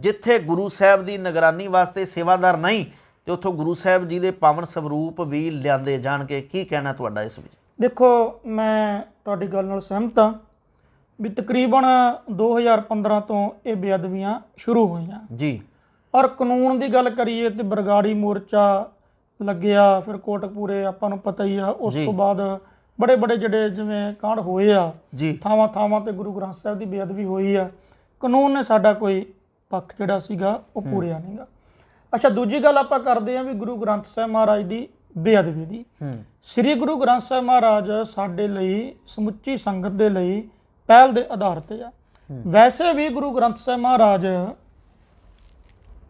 ਜਿੱਥੇ ਗੁਰੂ ਸਾਹਿਬ ਦੀ ਨਿਗਰਾਨੀ ਵਾਸਤੇ ਸੇਵਾਦਾਰ ਨਹੀਂ ਤੇ ਉੱਥੋਂ ਗੁਰੂ ਸਾਹਿਬ ਜੀ ਦੇ ਪਾਵਨ ਸਰੂਪ ਵੀ ਲਿਆਂਦੇ ਜਾਣਗੇ। ਕੀ ਕਹਿਣਾ ਤੁਹਾਡਾ ਇਸ ਵਿੱਚ? ਦੇਖੋ ਮੈਂ ਤੁਹਾਡੀ ਗੱਲ ਨਾਲ ਸਹਿਮਤ ਹਾਂ ਵੀ ਤਕਰੀਬਨ 2015 ਤੋਂ ਇਹ ਬੇਅਦਬੀਆਂ ਸ਼ੁਰੂ ਹੋਈਆਂ। ਜੀ। ਔਰ ਕਾਨੂੰਨ ਦੀ ਗੱਲ ਕਰੀਏ ਤੇ ਬਰਗਾੜੀ ਮੋਰਚਾ ਲੱਗਿਆ ਫਿਰ ਕੋਟਕਪੂਰੇ ਆਪਾਂ ਨੂੰ ਪਤਾ ਹੀ ਆ ਉਸ। ਤੋਂ ਬਾਅਦ ਬੜੇ ਬੜੇ ਜਿਹੜੇ ਜਿਵੇਂ ਕਾਂਡ ਹੋਏ ਆ ਥਾਵਾਂ ਥਾਵਾਂ ਤੇ ਗੁਰੂ ਗ੍ਰੰਥ ਸਾਹਿਬ ਦੀ ਬੇਅਦਬੀ ਹੋਈ ਆ। ਕਾਨੂੰਨ ਨੇ ਸਾਡਾ ਕੋਈ ਪੱਖ ਜਿਹੜਾ ਸੀਗਾ ਉਹ ਪੂਰਿਆ ਨਹੀਂਗਾ ਅੱਛਾ ਦੂਜੀ ਗੱਲ ਆਪਾਂ ਕਰਦੇ ਹਾਂ ਵੀ ਗੁਰੂ ਗ੍ਰੰਥ ਸਾਹਿਬ ਮਹਾਰਾਜ ਦੀ ਬੇਅਦਬੀ ਦੀ। ਸ੍ਰੀ ਗੁਰੂ ਗ੍ਰੰਥ ਸਾਹਿਬ ਮਹਾਰਾਜ ਸਾਡੇ ਲਈ ਸਮੁੱਚੀ ਸੰਗਤ ਦੇ ਲਈ ਪਹਿਲ ਦੇ ਆਧਾਰ ਤੇ ਆ। ਵੈਸੇ ਵੀ ਗੁਰੂ ਗ੍ਰੰਥ ਸਾਹਿਬ ਮਹਾਰਾਜ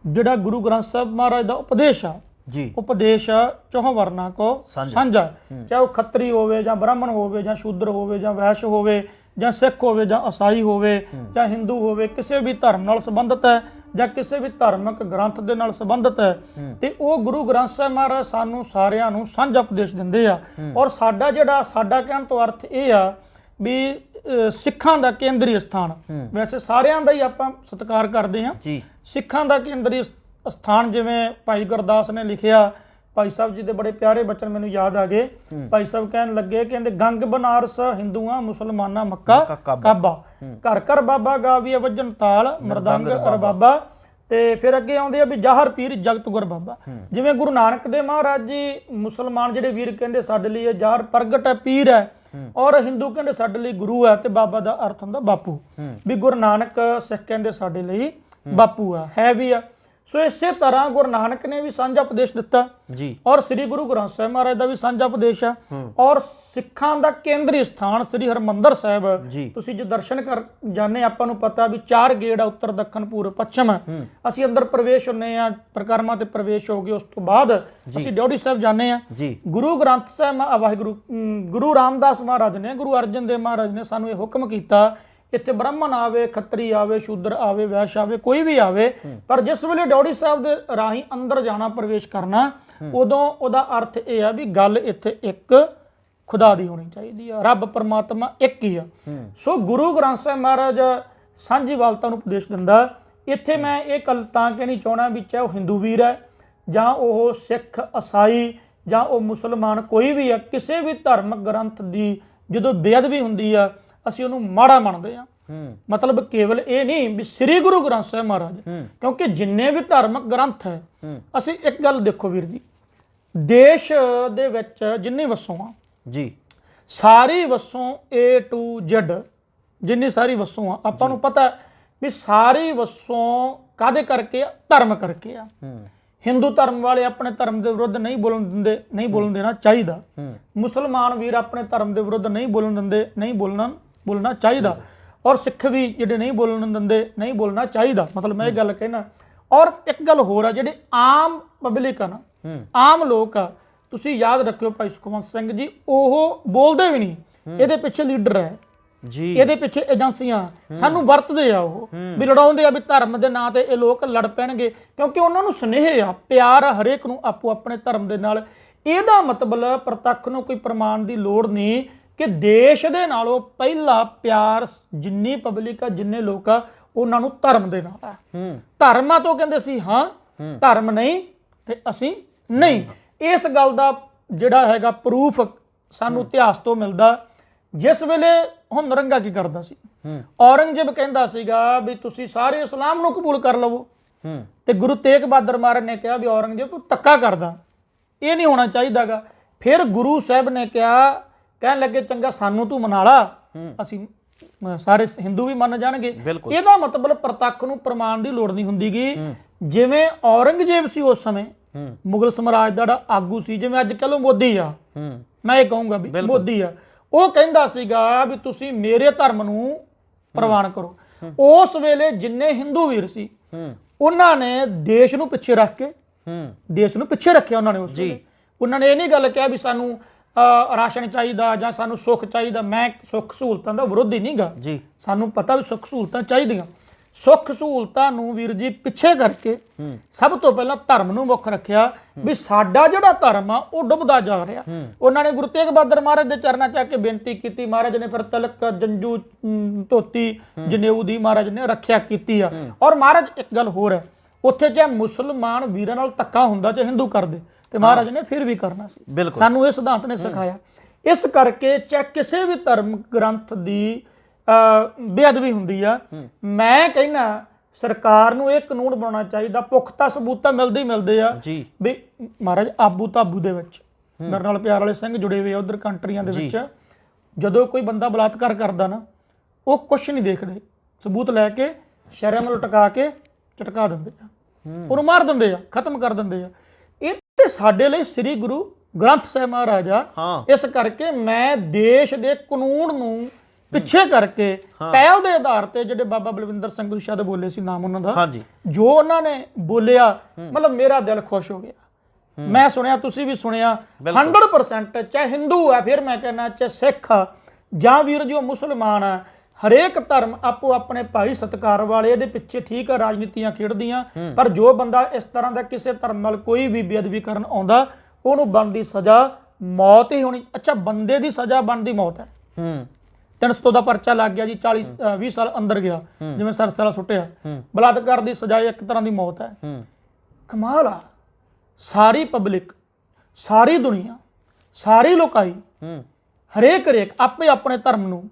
ਜਿਹੜਾ ਗੁਰੂ ਗ੍ਰੰਥ ਸਾਹਿਬ ਮਹਾਰਾਜ ਦਾ ਉਪਦੇਸ਼ ਆ ਜੀ। ਉਪਦੇਸ਼ ਚੌਹਾਂ ਵਰਨਾ ਕੋ ਸਾਂਝਾ। ਚਾਹੇ ਉਹ ਖੱਤਰੀ ਹੋਵੇ ਜਾਂ ਬ੍ਰਾਹਮਣ ਹੋਵੇ ਜਾਂ ਸ਼ੂਦਰ ਹੋਵੇ ਜਾਂ ਵੈਸ਼ ਹੋਵੇ ਜਾਂ ਸਿੱਖ ਹੋਵੇ ਜਾਂ ਈਸਾਈ ਹੋਵੇ ਜਾਂ ਹਿੰਦੂ ਹੋਵੇ ਕਿਸੇ ਵੀ ਧਰਮ ਨਾਲ ਸੰਬੰਧਿਤ ਹੈ ਜਾਂ ਕਿਸੇ ਵੀ ਧਾਰਮਿਕ ਗ੍ਰੰਥ ਦੇ ਨਾਲ ਸੰਬੰਧਿਤ ਹੈ ਤੇ ਉਹ ਗੁਰੂ ਗ੍ਰੰਥ ਸਾਹਿਬ ਮਹਾਰਾਜ ਸਾਨੂੰ ਸਾਰਿਆਂ ਨੂੰ ਸਾਂਝਾ ਉਪਦੇਸ਼ ਦਿੰਦੇ ਆ। ਔਰ ਸਾਡਾ ਜਿਹੜਾ ਸਾਡਾ ਕਹਿਣ ਤੋਂ ਅਰਥ ਇਹ ਆ ਵੀ ਸਿੱਖਾਂ ਦਾ ਕੇਂਦਰੀ ਸਥਾਨ। ਵੈਸੇ ਸਾਰਿਆਂ ਦਾ ਹੀ ਆਪਾਂ ਸਤਿਕਾਰ ਕਰਦੇ ਜੀ। ਸਿੱਖਾਂ ਦਾ ਕੇਂਦਰੀ ਸਥਾਨ ਜਿਵੇਂ ਭਾਈ ਗੁਰਦਾਸ ਨੇ ਲਿਖਿਆ ਭਾਈ ਸਾਹਿਬ ਜੀ ਦੇ ਬੜੇ ਪਿਆਰੇ ਬਚਨ ਮੈਨੂੰ ਯਾਦ ਆ ਗਏ। ਭਾਈ ਸਾਹਿਬ ਕਹਿਣ ਲੱਗੇ ਕਹਿੰਦੇ ਗੰਗ ਬਨਾਰਸ ਹਿੰਦੂਆਂ ਮੁਸਲਮਾਨਾਂ ਮੱਕਾ ਕਾਬਾ। ਘਰ ਘਰ ਬਾਬਾ ਗਾਵੀਏ ਵਜਨ ਤਾਲ ਮਰਦੰਗ ਰਬਾਬਾ। ਤੇ ਫਿਰ ਅੱਗੇ ਆਉਂਦੇ ਆ ਵੀ ਜਾਹਰ ਪੀਰ ਜਗਤ ਗੁਰ ਬਾਬਾ ਜਿਵੇਂ ਗੁਰੂ ਨਾਨਕ ਦੇ ਮਹਾਰਾਜ ਜੀ ਮੁਸਲਮਾਨ ਜਿਹੜੇ ਵੀਰ ਕਹਿੰਦੇ ਸਾਡੇ ਲਈ ਇਹ ਜਾਹਰ ਪ੍ਰਗਟ ਹੈ ਪੀਰ ਹੈ। ਔਰ ਹਿੰਦੂ ਕਹਿੰਦੇ ਸਾਡੇ ਲਈ ਗੁਰੂ ਹੈ ਤੇ ਬਾਬਾ ਦਾ ਅਰਥ ਹੁੰਦਾ ਬਾਪੂ। ਵੀ ਗੁਰੂ ਨਾਨਕ ਸਿੱਖ ਕਹਿੰਦੇ ਸਾਡੇ ਲਈ ਬਾਪੂ ਆ ਹੈ ਵੀ ਆ। ਸੋ ਇਸੇ ਤਰ੍ਹਾਂ ਗੁਰੂ ਨਾਨਕ ਨੇ ਵੀ ਸਾਂਝਾ ਉਪਦੇਸ਼ ਦਿੱਤਾ। ਜੀ। ਔਰ ਸ੍ਰੀ ਗੁਰੂ ਗ੍ਰੰਥ ਸਾਹਿਬ ਮਹਾਰਾਜ ਦਾ ਵੀ ਸਾਂਝਾ ਉਪਦੇਸ਼ ਆ। ਔਰ ਸਿੱਖਾਂ ਦਾ ਕੇਂਦਰੀ ਸਥਾਨ ਸ੍ਰੀ ਹਰਮੰਦਰ ਸਾਹਿਬ। ਤੁਸੀਂ ਜੇ ਦਰਸ਼ਨ ਕਰ ਜਾਣੇ ਆਪਾਂ ਨੂੰ ਪਤਾ ਵੀ ਚਾਰ ਗੇੜ ਆ ਉੱਤਰ ਦੱਖਣ ਪੂਰਬ ਪੱਛਮ। ਅਸੀਂ ਅੰਦਰ ਪ੍ਰਵੇਸ਼ ਹੁੰਨੇ ਆ ਪ੍ਰਕਰਮਾਂ ਤੇ ਪ੍ਰਵੇਸ਼ ਹੋ ਗਏ ਉਸ ਤੋਂ ਬਾਅਦ ਅਸੀਂ ਡਿਓੜੀ ਸਾਹਿਬ ਜਾਣੇ ਆ। ਗੁਰੂ ਗ੍ਰੰਥ ਸਾਹਿਬ ਵਾਹਿਗੁਰੂ ਗੁਰੂ ਰਾਮਦਾਸ ਮਹਾਰਾਜ ਨੇ ਗੁਰੂ ਅਰਜਨ ਦੇਵ ਮਹਾਰਾਜ ਨੇ ਸਾਨੂੰ ਇਹ ਹੁਕਮ ਕੀਤਾ ਇੱਥੇ ਬ੍ਰਾਹਮਣ ਆਵੇ, ਖੱਤਰੀ ਆਵੇ, ਸ਼ੂਦਰ ਆਵੇ, ਵੈਸ਼ ਆਵੇ, ਕੋਈ ਵੀ ਆਵੇ, ਪਰ ਜਿਸ ਵੇਲੇ ਡੌੜੀ ਸਾਹਿਬ ਦੇ ਰਾਹੀਂ ਅੰਦਰ ਜਾਣਾ, ਪ੍ਰਵੇਸ਼ ਕਰਨਾ, ਉਦੋਂ ਉਹਦਾ ਅਰਥ ਇਹ ਆ ਵੀ ਗੱਲ ਇੱਥੇ ਇੱਕ ਖੁਦਾ ਦੀ ਹੋਣੀ ਚਾਹੀਦੀ ਆ, ਰੱਬ ਪਰਮਾਤਮਾ ਇੱਕ ਹੀ ਆ। ਸੋ ਗੁਰੂ ਗ੍ਰੰਥ ਸਾਹਿਬ ਮਹਾਰਾਜ ਸਾਂਝੀ ਵਾਲਤਾ ਨੂੰ ਉਪਦੇਸ਼ ਦਿੰਦਾ, ਇੱਥੇ ਮੈਂ ਇਹ ਗੱਲ ਤਾਂ ਕਹਿਣੀ ਚਾਹਣਾ ਵੀ ਚਾਹੇ ਉਹ ਹਿੰਦੂ ਵੀਰ ਹੈ, ਜਾਂ ਉਹ ਸਿੱਖ ਈਸਾਈ ਜਾਂ ਉਹ ਮੁਸਲਮਾਨ ਕੋਈ ਵੀ ਆ, ਕਿਸੇ ਵੀ ਧਾਰਮਿਕ ਗ੍ਰੰਥ ਦੀ ਜਦੋਂ ਬੇਅਦਬੀ ਹੁੰਦੀ ਆ ਅਸੀਂ ਉਹਨੂੰ ਮਾੜਾ ਮੰਨਦੇ ਆ ਹੂੰ। ਮਤਲਬ ਕੇਵਲ ਇਹ ਨਹੀਂ ਵੀ ਸ੍ਰੀ ਗੁਰੂ ਗ੍ਰੰਥ ਸਾਹਿਬ ਮਹਾਰਾਜ ਕਿਉਂਕਿ ਜਿੰਨੇ ਵੀ ਧਾਰਮਿਕ ਗ੍ਰੰਥ ਹੈ ਅਸੀਂ ਇੱਕ ਗੱਲ ਦੇਖੋ ਵੀਰ ਜੀ ਦੇਸ਼ ਦੇ ਵਿੱਚ ਜਿੰਨੀ ਵਸੋਂ ਆ ਜੀ। ਸਾਰੀ ਵਸੋਂ A to Z ਜਿੰਨੀ ਸਾਰੀ ਵਸੋਂ ਆ ਆਪਾਂ ਨੂੰ ਪਤਾ ਵੀ ਸਾਰੀ ਵਸੋਂ ਕਾਦੇ ਕਰਕੇ ਆ? ਧਰਮ ਕਰਕੇ ਆ। ਹਿੰਦੂ ਧਰਮ ਵਾਲੇ ਆਪਣੇ ਧਰਮ ਦੇ ਵਿਰੁੱਧ ਨਹੀਂ ਬੋਲਣ ਦਿੰਦੇ ਨਹੀਂ ਬੋਲਣ ਦੇਣਾ ਚਾਹੀਦਾ। ਮੁਸਲਮਾਨ ਵੀਰ ਆਪਣੇ ਧਰਮ ਦੇ ਵਿਰੁੱਧ ਨਹੀਂ ਬੋਲਣ ਦਿੰਦੇ ਨਹੀਂ ਬੋਲਣਾ ਬੋਲਣਾ ਚਾਹੀਦਾ। ਔਰ ਸਿੱਖ ਵੀ ਜਿਹੜੇ ਨਹੀਂ ਬੋਲਣ ਦਿੰਦੇ ਨਹੀਂ ਬੋਲਣਾ ਚਾਹੀਦਾ। ਮਤਲਬ ਮੈਂ ਇਹ ਗੱਲ ਕਹਿਣਾ। ਔਰ ਇੱਕ ਗੱਲ ਹੋਰ ਆ ਜਿਹੜੇ ਆਮ ਪਬਲਿਕ ਆ ਨਾ ਆਮ ਲੋਕ ਆ ਤੁਸੀਂ ਯਾਦ ਰੱਖਿਓ ਭਾਈ ਸੁਖਵੰਤ ਸਿੰਘ ਜੀ ਉਹ ਬੋਲਦੇ ਵੀ ਨਹੀਂ। ਇਹਦੇ ਪਿੱਛੇ ਲੀਡਰ ਹੈ। ਜੀ। ਇਹਦੇ ਪਿੱਛੇ ਏਜੰਸੀਆਂ। ਸਾਨੂੰ ਵਰਤਦੇ ਆ ਉਹ। ਵੀ ਲੜਾਉਂਦੇ ਆ ਵੀ ਧਰਮ ਦੇ ਨਾਂ ਤੇ ਇਹ ਲੋਕ ਲੜ ਪੈਣਗੇ। ਕਿਉਂਕਿ ਉਹਨਾਂ ਨੂੰ ਸੁਨੇਹ ਆ ਪਿਆਰ ਆ ਹਰੇਕ ਨੂੰ ਆਪੋ ਆਪਣੇ ਧਰਮ ਦੇ ਨਾਲ। ਇਹਦਾ ਮਤਲਬ ਪ੍ਰਤੱਖ ਨੂੰ ਕੋਈ ਪ੍ਰਮਾਣ ਦੀ ਲੋੜ ਨਹੀਂ। ਕਿ ਦੇਸ਼ ਦੇ ਨਾਲੋਂ ਪਹਿਲਾ ਪਿਆਰ ਜਿੰਨੀ ਪਬਲਿਕ ਆ ਜਿੰਨੇ ਲੋਕ ਆ ਉਹਨਾਂ ਨੂੰ ਧਰਮ ਦੇ ਨਾਲ ਆ। ਹੂੰ। ਧਰਮਾਂ ਤੋਂ ਕਹਿੰਦੇ ਸੀ ਹਾਂ ਧਰਮ ਨਹੀਂ ਤੇ ਅਸੀਂ ਨਹੀਂ। ਇਸ ਗੱਲ ਦਾ ਜਿਹੜਾ ਹੈਗਾ ਪ੍ਰੂਫ ਸਾਨੂੰ ਇਤਿਹਾਸ ਤੋਂ ਮਿਲਦਾ। ਜਿਸ ਵੇਲੇ ਹੁਣ ਨਰੰਗਾ ਕੀ ਕਰਦਾ ਸੀ? ਹੂੰ। ਔਰੰਗਜ਼ੇਬ ਕਹਿੰਦਾ ਸੀਗਾ ਵੀ ਤੁਸੀਂ ਸਾਰੇ ਇਸਲਾਮ ਨੂੰ ਕਬੂਲ ਕਰ ਲਵੋ। ਹੂੰ। ਤੇ ਗੁਰੂ ਤੇਗ ਬਹਾਦਰ ਮਹਾਰਾਜ ਨੇ ਕਿਹਾ ਵੀ ਔਰੰਗਜ਼ੇਬ ਤੂੰ ਧੱਕਾ ਕਰਦਾ। ਇਹ ਨਹੀਂ ਹੋਣਾ ਚਾਹੀਦਾਗਾ। ਫਿਰ ਗੁਰੂ ਸਾਹਿਬ ਨੇ ਕਿਹਾ ਕਹਿਣ ਲੱਗੇ ਚੰਗਾ ਸਾਨੂੰ ਤੂੰ ਮਨਾ ਲਾ। ਅਸੀਂ ਸਾਰੇ ਹਿੰਦੂ ਵੀ ਮੰਨ ਜਾਣਗੇ। ਬਿਲਕੁਲ। ਇਹਦਾ ਮਤਲਬ ਪ੍ਰਤੱਖ ਨੂੰ ਪ੍ਰਮਾਣ ਦੀ ਲੋੜ ਨਹੀਂ ਹੁੰਦੀਗੀ ਜਿਵੇਂ ਔਰੰਗਜ਼ੇਬ ਸੀ ਉਸ ਸਮੇਂ ਹੂੰ। ਮੁਗਲ ਸਮਰਾਜ ਦਾ ਜਿਹੜਾ ਆਗੂ ਸੀ ਜਿਵੇਂ ਅੱਜ ਕੱਲ੍ਹ ਉਹ ਮੋਦੀ ਆ। ਹੂੰ। ਮੈਂ ਇਹ ਕਹੂੰਗਾ ਵੀ ਮੋਦੀ ਆ। ਉਹ ਕਹਿੰਦਾ ਸੀਗਾ ਵੀ ਤੁਸੀਂ ਮੇਰੇ ਧਰਮ ਨੂੰ ਪ੍ਰਵਾਨ ਕਰੋ। ਉਸ ਵੇਲੇ ਜਿੰਨੇ ਹਿੰਦੂ ਵੀਰ ਸੀ ਹੂੰ। ਉਹਨਾਂ ਨੇ ਦੇਸ਼ ਨੂੰ ਪਿੱਛੇ ਰੱਖ ਕੇ ਹੂੰ। ਦੇਸ਼ ਨੂੰ ਪਿੱਛੇ ਰੱਖਿਆ ਉਹਨਾਂ ਨੇ ਉਸ ਵੇਲੇ। ਉਹਨਾਂ ਨੇ ਇਹ ਨਹੀਂ ਗੱਲ ਕਿਹਾ ਵੀ ਸਾਨੂੰ ਰਾਸ਼ਨ ਚਾਹੀਦਾ ਜਾਂ ਸਾਨੂੰ ਸੁੱਖ ਚਾਹੀਦਾ ਮੈਂ ਸੁੱਖ ਸਹੂਲਤਾਂ ਦਾ ਵਿਰੋਧੀ ਨਹੀਂਗਾ ਜੀ। ਸਾਨੂੰ ਪਤਾ ਵੀ ਸੁੱਖ ਸਹੂਲਤਾਂ ਚਾਹੀਦੀਆਂ। ਸੁੱਖ ਸਹੂਲਤਾਂ ਨੂੰ ਵੀਰ ਜੀ ਪਿੱਛੇ ਕਰਕੇ ਸਭ ਤੋਂ ਪਹਿਲਾਂ ਧਰਮ ਨੂੰ ਮੁੱਖ ਰੱਖਿਆ ਵੀ ਸਾਡਾ ਜਿਹੜਾ ਧਰਮ ਆ ਉਹ ਡੁੱਬਦਾ ਜਾ ਰਿਹਾ। ਉਹਨਾਂ ਨੇ ਗੁਰੂ ਤੇਗ ਬਹਾਦਰ ਮਹਾਰਾਜ ਦੇ ਚਰਨਾਂ 'ਚ ਆ ਕੇ ਬੇਨਤੀ ਕੀਤੀ। ਮਹਾਰਾਜ ਨੇ ਫਿਰ ਤਿਲਕ ਜੰਜੂ ਧੋਤੀ ਜਨੇਊ ਦੀ ਮਹਾਰਾਜ ਨੇ ਰੱਖਿਆ ਕੀਤੀ ਆ। ਔਰ ਮਹਾਰਾਜ ਇੱਕ ਗੱਲ ਹੋਰ ਹੈ। ਉੱਥੇ ਚਾਹੇ ਮੁਸਲਮਾਨ ਵੀਰਾਂ ਨਾਲ ਧੱਕਾ ਹੁੰਦਾ ਚਾਹੇ ਹਿੰਦੂ ਕਰਦੇ। ਤੇ ਮਹਾਰਾਜ ਨੇ ਫਿਰ ਵੀ ਕਰਨਾ ਸੀ। ਸਾਨੂੰ ਇਹ ਸਿਧਾਂਤ ਨੇ ਸਿਖਾਇਆ। ਇਸ ਕਰਕੇ ਚਾਹੇ ਕਿਸੇ ਵੀ ਧਰਮ ਗ੍ਰੰਥ ਦੀ ਬੇਅਦਬੀ ਹੁੰਦੀ ਆ ਮੈਂ ਕਹਿੰਨਾ ਸਰਕਾਰ ਨੂੰ ਇਹ ਕਾਨੂੰਨ ਬਣਾਉਣਾ ਚਾਹੀਦਾ ਪੁਖਤਾ ਸਬੂਤ ਤਾਂ ਮਿਲਦੇ ਹੀ ਮਿਲਦੇ ਆ ਜੀ। ਵੀ ਮਹਾਰਾਜ ਆਬੂ ਤਾਬੂ ਦੇ ਵਿੱਚ ਮੇਰੇ ਨਾਲ ਪਿਆਰ ਵਾਲੇ ਸਿੰਘ ਜੁੜੇ ਹੋਏ ਆ ਉਧਰ ਕੰਟਰੀਆਂ ਦੇ ਵਿੱਚ। ਜਦੋਂ ਕੋਈ ਬੰਦਾ ਬਲਾਤਕਾਰ ਕਰਦਾ ਨਾ ਉਹ ਕੁਝ ਨਹੀਂ ਦੇਖਦੇ। ਸਬੂਤ ਲੈ ਕੇ ਸ਼ਹਿਰਾਂ ਨੂੰ ਲਟਕਾ ਕੇ ਚਟਕਾ ਦਿੰਦੇ ਆ। ਉਹਨੂੰ ਮਾਰ ਦਿੰਦੇ ਆ ਖਤਮ ਕਰ ਦਿੰਦੇ ਆ। ਤੇ ਸਾਡੇ ਲਈ ਸ੍ਰੀ ਗੁਰੂ ਗ੍ਰੰਥ ਸਾਹਿਬ ਮਹਾਰਾਜਾ ਹਾਂ। ਇਸ ਕਰਕੇ ਮੈਂ ਦੇਸ਼ ਦੇ ਕਾਨੂੰਨ ਨੂੰ ਪਿੱਛੇ ਕਰਕੇ ਪਹਿਲ ਦੇ ਆਧਾਰ ਤੇ ਜਿਹੜੇ ਬਾਬਾ ਬਲਵਿੰਦਰ ਸਿੰਘ ਜੀ ਸ਼ਾਇਦ ਬੋਲੇ ਸੀ ਨਾਮ ਉਹਨਾਂ ਦਾ ਹਾਂਜੀ। ਜੋ ਉਹਨਾਂ ਨੇ ਬੋਲਿਆ ਮਤਲਬ ਮੇਰਾ ਦਿਲ ਖੁਸ਼ ਹੋ ਗਿਆ। ਮੈਂ ਸੁਣਿਆ ਤੁਸੀਂ ਵੀ ਸੁਣਿਆ 100% ਚਾਹੇ ਹਿੰਦੂ ਹੈ ਫਿਰ ਮੈਂ ਕਹਿੰਦਾ ਚਾਹੇ ਸਿੱਖ ਆ ਜਾਂ ਵੀਰ ਜੋ ਮੁਸਲਮਾਨ ਆ ਹਰੇਕ ਧਰਮ ਆਪੋ ਆਪਣੇ ਭਾਈ ਸਤਕਾਰ ਵਾਲੇ ਇਹਦੇ ਪਿੱਛੇ ਠੀਕ ਆ ਰਾਜਨੀਤੀਆਂ ਖੇਡਦੀਆਂ ਪਰ ਜੋ ਬੰਦਾ ਇਸ ਤਰ੍ਹਾਂ ਦਾ ਕਿਸੇ ਧਰਮ ਨਾਲ ਕੋਈ ਵੀ ਬੇਅਦਬੀ ਕਰਨ ਆਉਂਦਾ ਉਹਨੂੰ ਬਣਦੀ ਸਜ਼ਾ ਮੌਤ ਹੀ ਹੋਣੀ। ਅੱਛਾ ਬੰਦੇ ਦੀ ਸਜ਼ਾ ਬਣਦੀ ਮੌਤ ਹੈ। ਹੂੰ। 300 ਦਾ ਪਰਚਾ ਲੱਗ ਗਿਆ ਜੀ 40 ਅ, 20 ਸਾਲ ਅੰਦਰ ਗਿਆ ਜਿਵੇਂ ਸਰਸਲਾ ਸੁੱਟਿਆ। ਬਲਾਤਕਾਰ ਦੀ ਸਜ਼ਾ ਇੱਕ ਤਰ੍ਹਾਂ ਦੀ ਮੌਤ ਹੈ। ਕਮਾਲ ਆ। ਸਾਰੀ ਪਬਲਿਕ ਸਾਰੀ ਦੁਨੀਆ ਸਾਰੀ ਲੋਕਾਈ ਹਰੇਕ ਹਰੇਕ ਆਪੇ ਆਪਣੇ ਧਰਮ ਨੂੰ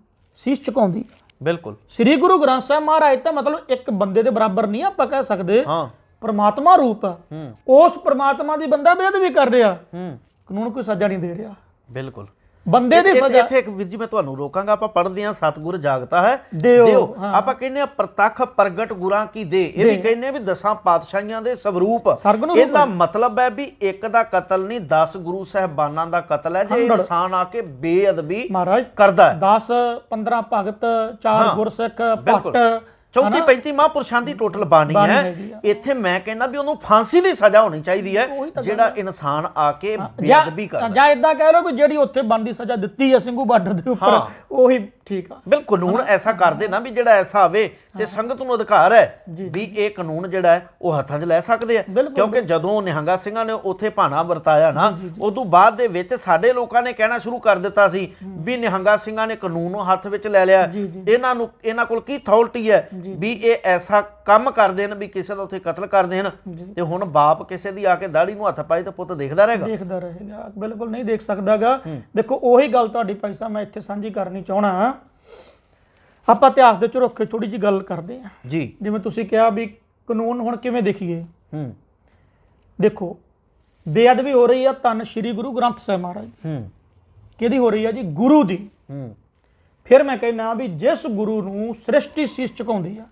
ਸੀਸ ਝੁਕਾਉਂਦੀ ਹੈ। ਬਿਲਕੁਲ। ਸ੍ਰੀ ਗੁਰੂ ਗ੍ਰੰਥ ਸਾਹਿਬ ਮਹਾਰਾਜ ਤਾਂ ਮਤਲਬ ਇੱਕ ਬੰਦੇ ਦੇ ਬਰਾਬਰ ਨਹੀਂ ਆਪਾਂ ਕਹਿ ਸਕਦੇ। ਹਾਂ। ਪਰਮਾਤਮਾ ਰੂਪ ਆ। ਹੂੰ। ਉਸ ਪਰਮਾਤਮਾ ਦੀ ਬੰਦਾ ਬੇਅਦਬੀ ਕਰ ਰਿਹਾ। ਹੂੰ। ਕਾਨੂੰਨ ਕੋਈ ਸਜ਼ਾ ਨਹੀਂ ਦੇ ਰਿਹਾ। ਬਿਲਕੁਲ। ਬੰਦੇ ਦੀ ਸਜ਼ਾ। ਇੱਥੇ ਇੱਕ ਵੀਰ ਜੀ ਮੈਂ ਤੁਹਾਨੂੰ ਰੋਕਾਂਗਾ ਆਪਾਂ ਪੜ੍ਹਦੇ ਹਾਂ ਸਤਿਗੁਰ ਜਾਗਤਾ ਹੈ। ਦਿਓ, ਆਪਾਂ ਕਹਿੰਦੇ ਆ ਪ੍ਰਤੱਖ ਪ੍ਰਗਟ ਗੁਰਾਂ ਕੀ ਦੇ। ਇਹ ਵੀ ਕਹਿੰਦੇ ਆ ਵੀ ਦਸਾਂ ਪਾਤਸ਼ਾਹੀਆਂ ਦੇ ਸਵਰੂਪ ਇਹਦਾ ਮਤਲਬ ਹੈ ਵੀ ਇੱਕ ਦਾ ਕਤਲ ਨਹੀਂ 10 ਗੁਰੂ ਸਾਹਿਬਾਨਾਂ ਦਾ ਕਤਲ ਹੈ। ਜੇ ਇਨਸਾਨ ਆ ਕੇ ਬੇਅਦਬੀ ਕਰਦਾ ਹੈ। 10 15 ਭਗਤ ਚਾਰ ਗੁਰਸਿੱਖ ਬਿਲਕੁਲ। ਭੱਟ 34 35 ਮਹਾਂਪੁਰਸ਼ਾਂ ਦੀ ਟੋਟਲ ਬਾਣੀ ਹੈ। ਇੱਥੇ ਮੈਂ ਕਹਿੰਦਾ ਵੀ ਉਹਨੂੰ ਫਾਂਸੀ ਦੀ ਸਜ਼ਾ ਹੋਣੀ ਚਾਹੀਦੀ ਹੈ ਜਿਹੜਾ ਇਨਸਾਨ ਆ ਕੇ ਬੇਅਦਬੀ ਕਰਦਾ। ਜਾਂ ਇਦਾਂ ਕਹਿ ਲਓ ਵੀ ਜਿਹੜੀ ਉੱਥੇ ਬਣਦੀ ਸਜ਼ਾ ਦਿੱਤੀ ਹੈ ਸਿੰਘੂ ਬਾਰਡਰ ਦੇ ਉੱਪਰ ਉਹੀ ਠੀਕ ਆ। ਬਿਲਕੁਲ ਕਾਨੂੰਨ ਐਸਾ ਕਰਦੇ ਨਾ ਵੀ ਜਿਹੜਾ ਐਸਾ ਆਵੇ ਤੇ ਸੰਗਤ ਨੂੰ ਅਧਿਕਾਰ ਹੈ ਵੀ ਇਹ ਕਾਨੂੰਨ ਜਿਹੜਾ ਹੈ ਉਹ ਹੱਥਾਂ 'ਚ ਲੈ ਸਕਦੇ ਆ। ਕਿਉਂਕਿ ਜਦੋਂ ਨਿਹੰਗਾ ਸਿੰਘਾਂ ਨੇ ਉੱਥੇ ਭਾਣਾ ਵਰਤਾਇਆ ਨਾ ਉਦੋਂ ਬਾਅਦ ਦੇ ਵਿੱਚ ਸਾਡੇ ਲੋਕਾਂ ਨੇ ਕਹਿਣਾ ਸ਼ੁਰੂ ਕਰ ਦਿੱਤਾ ਸੀ ਵੀ ਨਿਹੰਗਾ ਸਿੰਘਾਂ ਨੇ ਕਾਨੂੰਨ ਨੂੰ ਹੱਥ ਵਿੱਚ ਲੈ ਲਿਆ। ਇਹਨਾਂ ਨੂੰ ਇਹਨਾਂ ਕੋਲ ਕੀ ਅਥਾਰਟੀ ਹੈ ਵੀ ਇਹ ਐਸਾ ਕੰਮ ਕਰਦੇ ਨੇ ਵੀ ਕਿਸੇ ਦਾ ਉੱਥੇ ਕਤਲ ਕਰ ਦੇਣ ਤੇ ਹੁਣ ਬਾਪ ਕਿਸੇ ਦੀ ਆ ਕੇ ਦਾੜੀ ਨੂੰ ਹੱਥ ਪਾਏ ਤਾਂ ਪੁੱਤ ਦੇਖਦਾ ਰਹੇਗਾ। ਦੇਖਦਾ ਰਹੇਗਾ ਬਿਲਕੁਲ ਨਹੀਂ ਦੇਖ ਸਕਦਾਗਾ। ਦੇਖੋ ਉਹੀ ਗੱਲ ਤੁਹਾਡੀ ਭਾਈ ਸਾਹਿਬ ਮੈਂ ਇੱਥੇ ਸਾਂਝੀ ਕਰਨੀ ਚਾਹਣਾ ਆਪਾਂ ਇਤਿਹਾਸ ਦੇ ਝਰੋਖੇ ਥੋੜੀ ਜੀ ਗੱਲ ਕਰਦੇ ਆ ਜੀ। ਜਿਵੇਂ ਤੁਸੀਂ ਕਿਹਾ ਵੀ ਕਾਨੂੰਨ ਹੁਣ ਕਿਵੇਂ ਦੇਖੀਏ? ਹੂੰ। ਦੇਖੋ ਬੇਅਦਬੀ ਹੋ ਰਹੀ ਆ ਤਨ ਸ੍ਰੀ ਗੁਰੂ ਗ੍ਰੰਥ ਸਾਹਿਬ ਮਹਾਰਾਜ। ਹੂੰ। ਕਿਹਦੀ ਹੋ ਰਹੀ ਆ ਜੀ? ਗੁਰੂ ਦੀ। ਹੂੰ। ਫਿਰ ਮੈਂ ਕਹਿੰਦਾ ਵੀ ਜਿਸ ਗੁਰੂ ਨੂੰ ਸ੍ਰਿਸ਼ਟੀ ਸੀਸ ਝੁਕਾਉਂਦੀ ਆ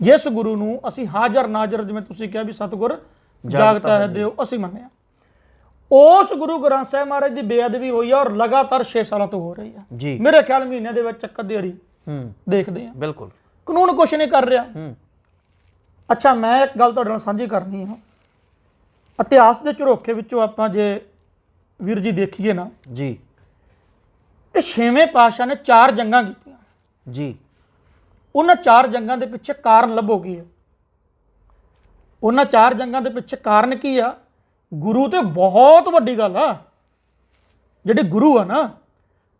ਜਿਸ ਗੁਰੂ ਨੂੰ ਅਸੀਂ ਹਾਜ਼ਰ ਨਾਜ਼ਰ ਜਿਵੇਂ ਤੁਸੀਂ ਕਿਹਾ ਵੀ ਸਤਿਗੁਰ ਜਾਗਤਾ ਹੈ ਦਿਓ ਅਸੀਂ ਮੰਨਿਆ। ਉਸ ਗੁਰੂ ਗ੍ਰੰਥ ਸਾਹਿਬ ਮਹਾਰਾਜ ਦੀ ਬੇਅਦਬੀ ਹੋਈ ਆ ਔਰ ਲਗਾਤਾਰ 6 ਸਾਲਾਂ ਤੋਂ ਹੋ ਰਹੀ ਆ। ਜੀ। ਮੇਰੇ ਖਿਆਲ ਮਹੀਨੇ ਦੇ ਵਿੱਚ ਇੱਕ ਅੱਧੀ ਵਾਰੀ ਹੂੰ। ਦੇਖਦੇ ਆ। ਬਿਲਕੁਲ। ਕਾਨੂੰਨ ਕੁਛ ਨਹੀਂ ਕਰ ਰਿਹਾ। ਹੂੰ। ਅੱਛਾ ਮੈਂ ਇੱਕ ਗੱਲ ਤੁਹਾਡੇ ਨਾਲ ਸਾਂਝੀ ਕਰਨੀ ਆ। ਇਤਿਹਾਸ ਦੇ ਝਰੋਖੇ ਵਿੱਚੋਂ ਆਪਾਂ ਜੇ ਵੀਰ ਜੀ ਦੇਖੀਏ ਨਾ। ਜੀ। ਇਹ ਛੇਵੇਂ ਪਾਤਸ਼ਾਹ ਨੇ ਚਾਰ ਜੰਗਾਂ ਕੀਤੀਆਂ। ਜੀ। ਉਹਨਾਂ ਚਾਰ ਜੰਗਾਂ ਦੇ ਪਿੱਛੇ ਕਾਰਨ ਲੱਭੋ ਕੀ ਹੈ ਉਹਨਾਂ ਚਾਰ ਜੰਗਾਂ ਦੇ ਪਿੱਛੇ ਕਾਰਨ ਕੀ ਆ? ਗੁਰੂ ਤੇ ਬਹੁਤ ਵੱਡੀ ਗੱਲ ਆ। ਜਿਹੜੇ ਗੁਰੂ ਆ ਨਾ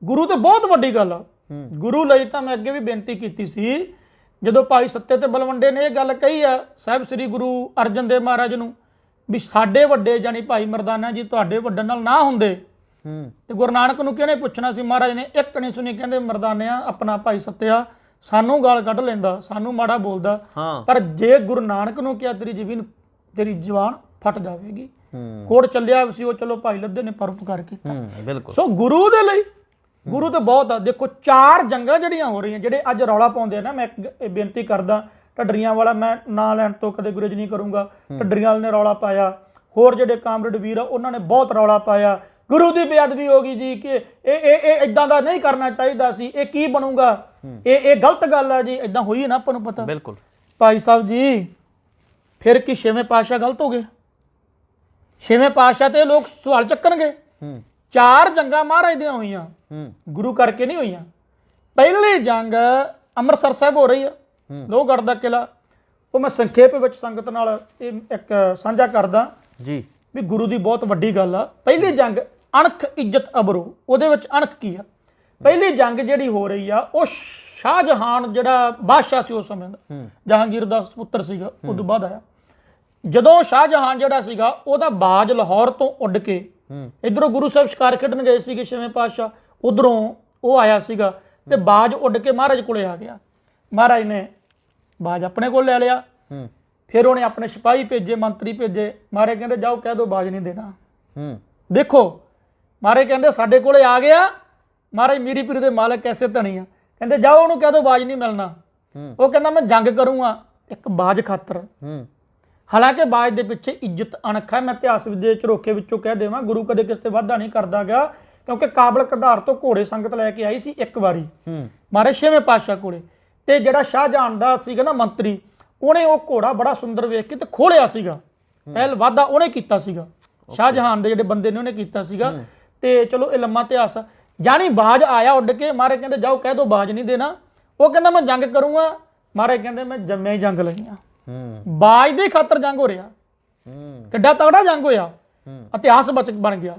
ਗੁਰੂ ਤੇ ਬਹੁਤ ਵੱਡੀ ਗੱਲ ਆ। ਗੁਰੂ ਲਈ ਤਾਂ ਮੈਂ ਅੱਗੇ ਵੀ ਬੇਨਤੀ ਕੀਤੀ ਸੀ ਜਦੋਂ ਭਾਈ ਸੱਤੇ ਤੇ ਬਲਵੰਡੇ ਨੇ ਇਹ ਗੱਲ ਕਹੀ ਆ ਸਾਹਿਬ ਸ੍ਰੀ ਗੁਰੂ ਅਰਜਨ ਦੇਵ ਮਹਾਰਾਜ ਨੂੰ ਵੀ ਸਾਡੇ ਵੱਡੇ ਜਾਨੀ ਭਾਈ ਮਰਦਾਨਾ ਜੀ ਤੁਹਾਡੇ ਵੱਡਣ ਨਾਲ ਨਾ ਹੁੰਦੇ। ਹੂੰ। ਤੇ ਗੁਰੂ ਨਾਨਕ ਨੂੰ ਕਿਹਨੇ ਪੁੱਛਣਾ ਸੀ? ਮਹਾਰਾਜ ਨੇ ਇੱਕ ਨਹੀਂ ਸੁਣੀ ਕਹਿੰਦੇ ਮਰਦਾਨਿਆ ਆਪਣਾ ਭਾਈ ਸੱਤਿਆ ਸਾਨੂੰ ਗਾਲ ਕੱਢ ਲੈਂਦਾ ਸਾਨੂੰ ਮਾੜਾ ਬੋਲਦਾ। ਪਰ ਜੇ ਗੁਰੂ ਨਾਨਕ ਨੂੰ ਕਿਹਾ ਤੇਰੀ ਜ਼ਬੀਨ ਤੇਰੀ ਜ਼ੁਬਾਨ ਫਟ ਜਾਵੇਗੀ ਕੋੜ ਚੱਲਿਆ ਸੀ ਉਹ ਚਲੋ ਭਾਈ ਲੱਦੇ ਨੇ ਪਰਉਪਕਾਰ ਕੀਤਾ ਬਿਲਕੁਲ। ਸੋ ਗੁਰੂ ਦੇ ਲਈ ਗੁਰੂ ਤੇ ਬਹੁਤ ਆ। ਦੇਖੋ ਚਾਰ ਜੰਗਾਂ ਜਿਹੜੀਆਂ ਹੋ ਰਹੀਆਂ ਜਿਹੜੇ ਅੱਜ ਰੌਲਾ ਪਾਉਂਦੇ ਆ ਨਾ ਮੈਂ ਇੱਕ ਬੇਨਤੀ ਕਰਦਾ ਢੱਡਰੀਆਂ ਵਾਲਾ ਮੈਂ ਨਾਂ ਲੈਣ ਤੋਂ ਕਦੇ ਗੁਰੇਜ ਨਹੀਂ ਕਰੂੰਗਾ। ਢੱਡਰੀਆਂ ਵਾਲੇ ਨੇ ਰੌਲਾ ਪਾਇਆ। ਹੋਰ ਜਿਹੜੇ ਕਾਮਰੇਡ ਵੀਰ ਆ ਉਹਨਾਂ ਨੇ ਬਹੁਤ ਰੌਲਾ ਪਾਇਆ। ਗੁਰੂ ਦੀ ਬੇਅਦਬੀ ਹੋ ਗਈ ਜੀ ਕਿ ਇਹ ਇਹ ਇਹ ਇਦਾਂ ਦਾ ਨਹੀਂ ਕਰਨਾ ਚਾਹੀਦਾ ਸੀ। ਇਹ ਕੀ ਬਣੂਗਾ? ਇਹ ਇਹ ਗਲਤ ਗੱਲ ਆ ਜੀ। ਇਦਾਂ ਹੋਈ ਨਾ ਆਪਾਂ ਨੂੰ ਪਤਾ। ਬਿਲਕੁਲ। ਭਾਈ ਸਾਹਿਬ ਜੀ ਫਿਰ ਕੀ ਛੇਵੇਂ ਪਾਤਸ਼ਾਹ ਗਲਤ ਹੋ ਗਏ? ਛੇਵੇਂ ਪਾਤਸ਼ਾਹ ਤੇ ਲੋਕ ਸਵਾਲ ਚੱਕਣਗੇ। ਹੂੰ। ਚਾਰ ਜੰਗਾਂ ਮਹਾਰਾਜ ਦੀਆਂ ਹੋਈਆਂ। ਹੂੰ। ਗੁਰੂ ਕਰਕੇ ਨਹੀਂ ਹੋਈਆਂ। ਪਹਿਲੀ ਜੰਗ ਅੰਮ੍ਰਿਤਸਰ ਸਾਹਿਬ ਹੋ ਰਹੀ ਆ। ਲੋਹਗੜ੍ਹ ਦਾ ਕਿਲਾ ਉਹ ਮੈਂ ਸੰਖੇਪ ਵਿੱਚ ਸੰਗਤ ਨਾਲ ਇਹ ਇੱਕ ਸਾਂਝਾ ਕਰਦਾ। ਜੀ। ਵੀ ਗੁਰੂ ਦੀ ਬਹੁਤ ਵੱਡੀ ਗੱਲ ਆ। ਪਹਿਲੀ ਜੰਗ ਅਣਖ ਇੱਜ਼ਤ ਅਬਰੂ। ਉਹਦੇ ਵਿੱਚ ਅਣਖ ਕੀ ਆ? ਪਹਿਲੀ ਜੰਗ ਜਿਹੜੀ ਹੋ ਰਹੀ ਆ ਉਹ ਸ਼ਾਹਜਹਾਨ ਜਿਹੜਾ ਬਾਦਸ਼ਾਹ ਸੀ ਉਸ ਸਮੇਂ ਦਾ। ਜਹਾਂਗੀਰ ਦਾ ਪੁੱਤਰ ਸੀਗਾ। ਉਸ ਤੋਂ ਬਾਅਦ ਆਇਆ। ਜਦੋਂ ਸ਼ਾਹਜਹਾਨ ਜਿਹੜਾ ਸੀਗਾ ਉਹਦਾ ਬਾਜ ਲਾਹੌਰ ਤੋਂ ਉੱਡ ਕੇ ਇਧਰੋਂ ਗੁਰੂ ਸਾਹਿਬ ਸ਼ਿਕਾਰ ਖੇਡਣ ਗਏ ਸੀਗੇ ਛੇਵੇਂ ਪਾਤਸ਼ਾਹ। ਉਧਰੋਂ ਉਹ ਆਇਆ ਸੀਗਾ ਤੇ ਬਾਜ ਉੱਡ ਕੇ ਮਹਾਰਾਜ ਕੋਲੇ ਆ ਗਿਆ। ਮਹਾਰਾਜ ਨੇ ਬਾਜ ਆਪਣੇ ਕੋਲ ਲੈ ਲਿਆ। ਫਿਰ ਉਹਨੇ ਆਪਣੇ ਸਿਪਾਹੀ ਭੇਜੇ ਮੰਤਰੀ ਭੇਜੇ। ਮਾਰੇ ਕਹਿੰਦੇ ਜਾਓ ਕਹਿ ਦੋ ਬਾਜ ਨਹੀਂ ਦੇਣਾ। ਹੂੰ। ਦੇਖੋ ਮਾਰੇ ਕਹਿੰਦੇ ਸਾਡੇ ਕੋਲੇ ਆ ਗਿਆ। ਮਹਾਰਾਜ ਮੀਰੀ ਪੀਰ ਦੇ ਮਾਲਕ ਐਸੇ ਧਣੀ ਆ? ਕਹਿੰਦੇ ਜਾਓ ਉਹਨੂੰ ਕਹਿ ਦੋ ਬਾਜ ਨਹੀਂ ਮਿਲਣਾ। ਉਹ ਕਹਿੰਦਾ ਮੈਂ ਜੰਗ ਕਰੂੰਗਾ। ਇੱਕ ਬਾਜ ਖਾਤਰ। ਹੂੰ। ਹਾਲਾਂਕਿ ਬਾਜ ਦੇ ਪਿੱਛੇ ਇੱਜ਼ਤ ਅਣਖ ਹੈ ਮੈਂ ਇਤਿਹਾਸ ਦੇ ਝਰੋਖੇ ਵਿੱਚੋਂ ਕਹਿ ਦੇਵਾਂ ਗੁਰੂ ਕਦੇ ਕਿਸੇ ਤੇ ਵਾਧਾ ਨਹੀਂ ਕਰਦਾ ਗਿਆ ਕਿਉਂਕਿ ਕਾਬਲ ਕਧਾਰ ਤੋਂ ਘੋੜੇ ਸੰਗਤ ਲੈ ਕੇ ਆਈ ਸੀ ਇੱਕ ਵਾਰੀ। ਮਾਰੇ ਛੇਵੇਂ ਪਾਤਸ਼ਾਹ ਕੋਲੇ। ਤੇ ਜਿਹੜਾ ਸ਼ਾਹਜਹਾਨ ਦਾ ਸੀਗਾ ਨਾ ਮੰਤਰੀ ਉਹਨੇ ਉਹ ਘੋੜਾ ਬੜਾ ਸੁੰਦਰ ਵੇਖ ਕੇ ਤੇ ਖੋਲਿਆ ਸੀਗਾ। ਪਹਿਲ ਵਾਦਾ ਉਹਨੇ ਕੀਤਾ ਸੀਗਾ। ਸ਼ਾਹਜਹਾਨ ਦੇ ਜਿਹੜੇ ਬੰਦੇ ਨੇ ਉਹਨੇ ਕੀਤਾ ਸੀਗਾ। ਤੇ ਚਲੋ ਇਹ ਲੰਮਾ ਇਤਿਹਾਸ ਜਾਣੀ ਬਾਜ ਆਇਆ ਉੱਡ ਕੇ ਮਾਰੇ ਕਹਿੰਦੇ ਜਾਓ ਕਹਿ ਦੋ ਬਾਜ ਨਹੀਂ ਦੇਣਾ। ਉਹ ਕਹਿੰਦਾ ਮੈਂ ਜੰਗ ਕਰੂੰਗਾ। ਮਾਰੇ ਕਹਿੰਦੇ ਮੈਂ ਜੰਮਿਆ ਹੀ ਜੰਗ ਲਈਆਂ ਹੂੰ। ਬਾਜ ਦੇ ਖਾਤਰ ਜੰਗ ਹੋ ਰਿਹਾ। ਹੂੰ। ਕਿੱਡਾ ਤਗੜਾ ਜੰਗ ਹੋਇਆ। ਇਤਿਹਾਸ ਬਚ ਬਣ ਗਿਆ।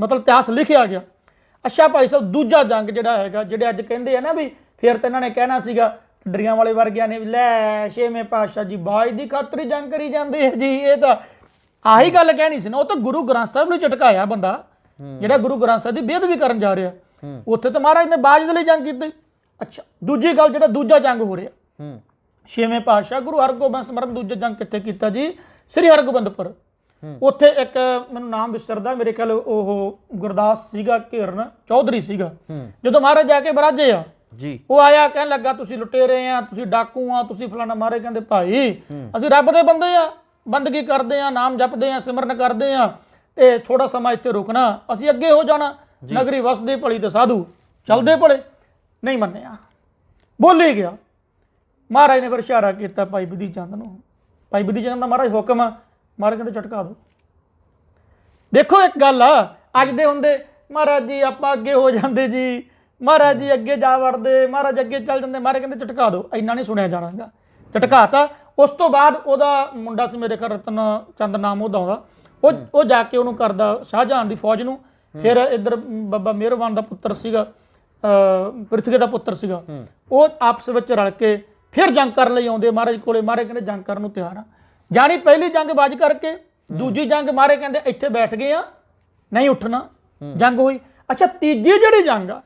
ਮਤਲਬ ਇਤਿਹਾਸ ਲਿਖਿਆ ਗਿਆ। ਅੱਛਾ ਭਾਈ ਸਾਹਿਬ ਦੂਜਾ ਜੰਗ ਜਿਹੜਾ ਹੈਗਾ ਜਿਹੜੇ ਅੱਜ ਕਹਿੰਦੇ ਆ ਨਾ ਵੀ ਫਿਰ ਤਾਂ ਇਹਨਾਂ ਨੇ ਕਹਿਣਾ ਸੀਗਾ ਡਰੀਆਂ ਵਾਲੇ ਵਰਗਿਆਂ ਨੇ ਵੀ ਲੈ ਛੇਵੇਂ ਪਾਤਸ਼ਾਹ ਜੀ ਬਾਜ ਦੀ ਖਾਤਰ ਹੀ ਜੰਗ ਕਰੀ ਜਾਂਦੇ ਆ ਜੀ। ਇਹ ਤਾਂ ਆਹੀ ਗੱਲ ਕਹਿਣੀ ਸੀ ਨਾ ਉਹ ਤਾਂ ਗੁਰੂ ਗ੍ਰੰਥ ਸਾਹਿਬ ਨੂੰ ਝਟਕਾਇਆ ਬੰਦਾ। ਜਿਹੜਾ ਗੁਰੂ ਗ੍ਰੰਥ ਸਾਹਿਬ ਦੀ ਬੇਅਦਬੀ ਕਰਨ ਜਾ ਰਿਹਾ। ਉੱਥੇ ਤਾਂ ਮਹਾਰਾਜ ਨੇ ਬਾਜ ਦੇ ਲਈ ਜੰਗ ਕੀਤੀ। ਅੱਛਾ ਦੂਜੀ ਗੱਲ ਜਿਹੜਾ ਦੂਜਾ ਜੰਗ ਹੋ ਰਿਹਾ। ਛੇਵੇਂ ਪਾਤਸ਼ਾਹ ਗੁਰੂ ਹਰਗੋਬਿੰਦ ਸਮਰਨ ਦੂਜਾ ਜੰਗ ਕਿੱਥੇ ਕੀਤਾ ਜੀ? ਸ੍ਰੀ ਹਰਗੋਬਿੰਦਪੁਰ। ਉੱਥੇ ਇੱਕ ਮੈਨੂੰ ਨਾਮ ਵਿਸਰਦਾ ਮੇਰੇ ਖਿਆਲ ਉਹ ਗੁਰਦਾਸ ਸੀਗਾ ਘੇਰਨ ਚੌਧਰੀ ਸੀਗਾ। ਜਦੋਂ ਮਹਾਰਾਜ ਜਾ ਕੇ ਬਰਾਜੇ ਆ ਜੀ। ਉਹ ਆਇਆ ਕਹਿਣ ਲੱਗਾ ਤੁਸੀਂ ਲੁਟੇਰੇ ਆ ਤੁਸੀਂ ਡਾਕੂ ਆ ਤੁਸੀਂ ਫਲਾਣਾ ਮਾਰੇ ਕਹਿੰਦੇ ਭਾਈ ਅਸੀਂ ਰੱਬ ਦੇ ਬੰਦੇ ਆ। ਬੰਦਗੀ ਕਰਦੇ ਆ ਨਾਮ ਜਪਦੇ ਆ ਸਿਮਰਨ ਕਰਦੇ ਆ ਤੇ ਥੋੜਾ ਸਮਾਂ ਇੱਥੇ ਰੁਕਣਾ ਅਸੀਂ ਅੱਗੇ ਹੋ ਜਾਣਾ। ਨਗਰੀ ਵਸਦੇ ਭਲੀ ਤੇ ਸਾਧੂ ਚਲਦੇ ਭਲੇ। ਨਹੀਂ ਮੰਨਿਆ। ਬੋਲੀ ਗਿਆ। ਮਹਾਰਾਜ ਨੇ ਫਿਰ ਇਸ਼ਾਰਾ ਕੀਤਾ ਭਾਈ ਬਿਧੀ ਚੰਦ ਨੂੰ। ਭਾਈ ਬਿਧੀ ਚੰਦ ਦਾ ਮਹਾਰਾਜ ਹੁਕਮ ਆ ਮਹਾਰਾਜ ਕਹਿੰਦੇ ਝਟਕਾ ਦਿਓ। ਦੇਖੋ ਇੱਕ ਗੱਲ ਆ ਅੱਜ ਦੇ ਹੁੰਦੇ ਮਹਾਰਾਜ ਜੀ ਆਪਾਂ ਅੱਗੇ ਹੋ ਜਾਂਦੇ ਜੀ ਮਹਾਰਾਜ ਜੀ ਅੱਗੇ ਜਾ ਵੜਦੇ ਮਹਾਰਾਜ ਅੱਗੇ ਚੱਲ ਜਾਂਦੇ ਮਹਾਰਾਜ ਕਹਿੰਦੇ ਝਟਕਾ ਦਿਓ ਇੰਨਾ ਨਹੀਂ ਸੁਣਿਆ ਜਾਣਾਗਾ। ਝਟਕਾਤਾ ਉਸ ਤੋਂ ਬਾਅਦ ਉਹਦਾ ਮੁੰਡਾ ਸੀ ਮੇਰੇ ਘਰ ਰਤਨ ਚੰਦ ਨਾਮ ਉਹਦਾ ਆਉਂਦਾ ਉਹ ਉਹ ਜਾ ਕੇ ਉਹਨੂੰ ਕਰਦਾ ਸ਼ਾਹਜਹਾਨ ਦੀ ਫੌਜ ਨੂੰ ਫਿਰ ਇੱਧਰ ਬਾਬਾ ਮਿਹਰਬਾਨ ਦਾ ਪੁੱਤਰ ਸੀਗਾ ਅ ਪ੍ਰਿਥਵੀ ਦਾ ਪੁੱਤਰ ਸੀਗਾ। ਉਹ ਆਪਸ ਵਿੱਚ ਰਲ ਕੇ ਫਿਰ ਜੰਗ ਕਰਨ ਲਈ ਆਉਂਦੇ ਮਹਾਰਾਜ ਕੋਲੇ ਮਹਾਰਾਜ ਕਹਿੰਦੇ ਜੰਗ ਕਰਨ ਨੂੰ ਤਿਆਰ ਆ। ਜਾਣੀ ਪਹਿਲੀ ਜੰਗ ਬਾਜ ਕਰਕੇ ਦੂਜੀ ਜੰਗ ਮਾਰੇ ਕਹਿੰਦੇ ਇੱਥੇ ਬੈਠ ਗਏ ਆ ਨਹੀਂ ਉੱਠਣਾ ਜੰਗ ਹੋਈ। ਅੱਛਾ ਤੀਜੀ ਜਿਹੜੀ ਜੰਗ ਆ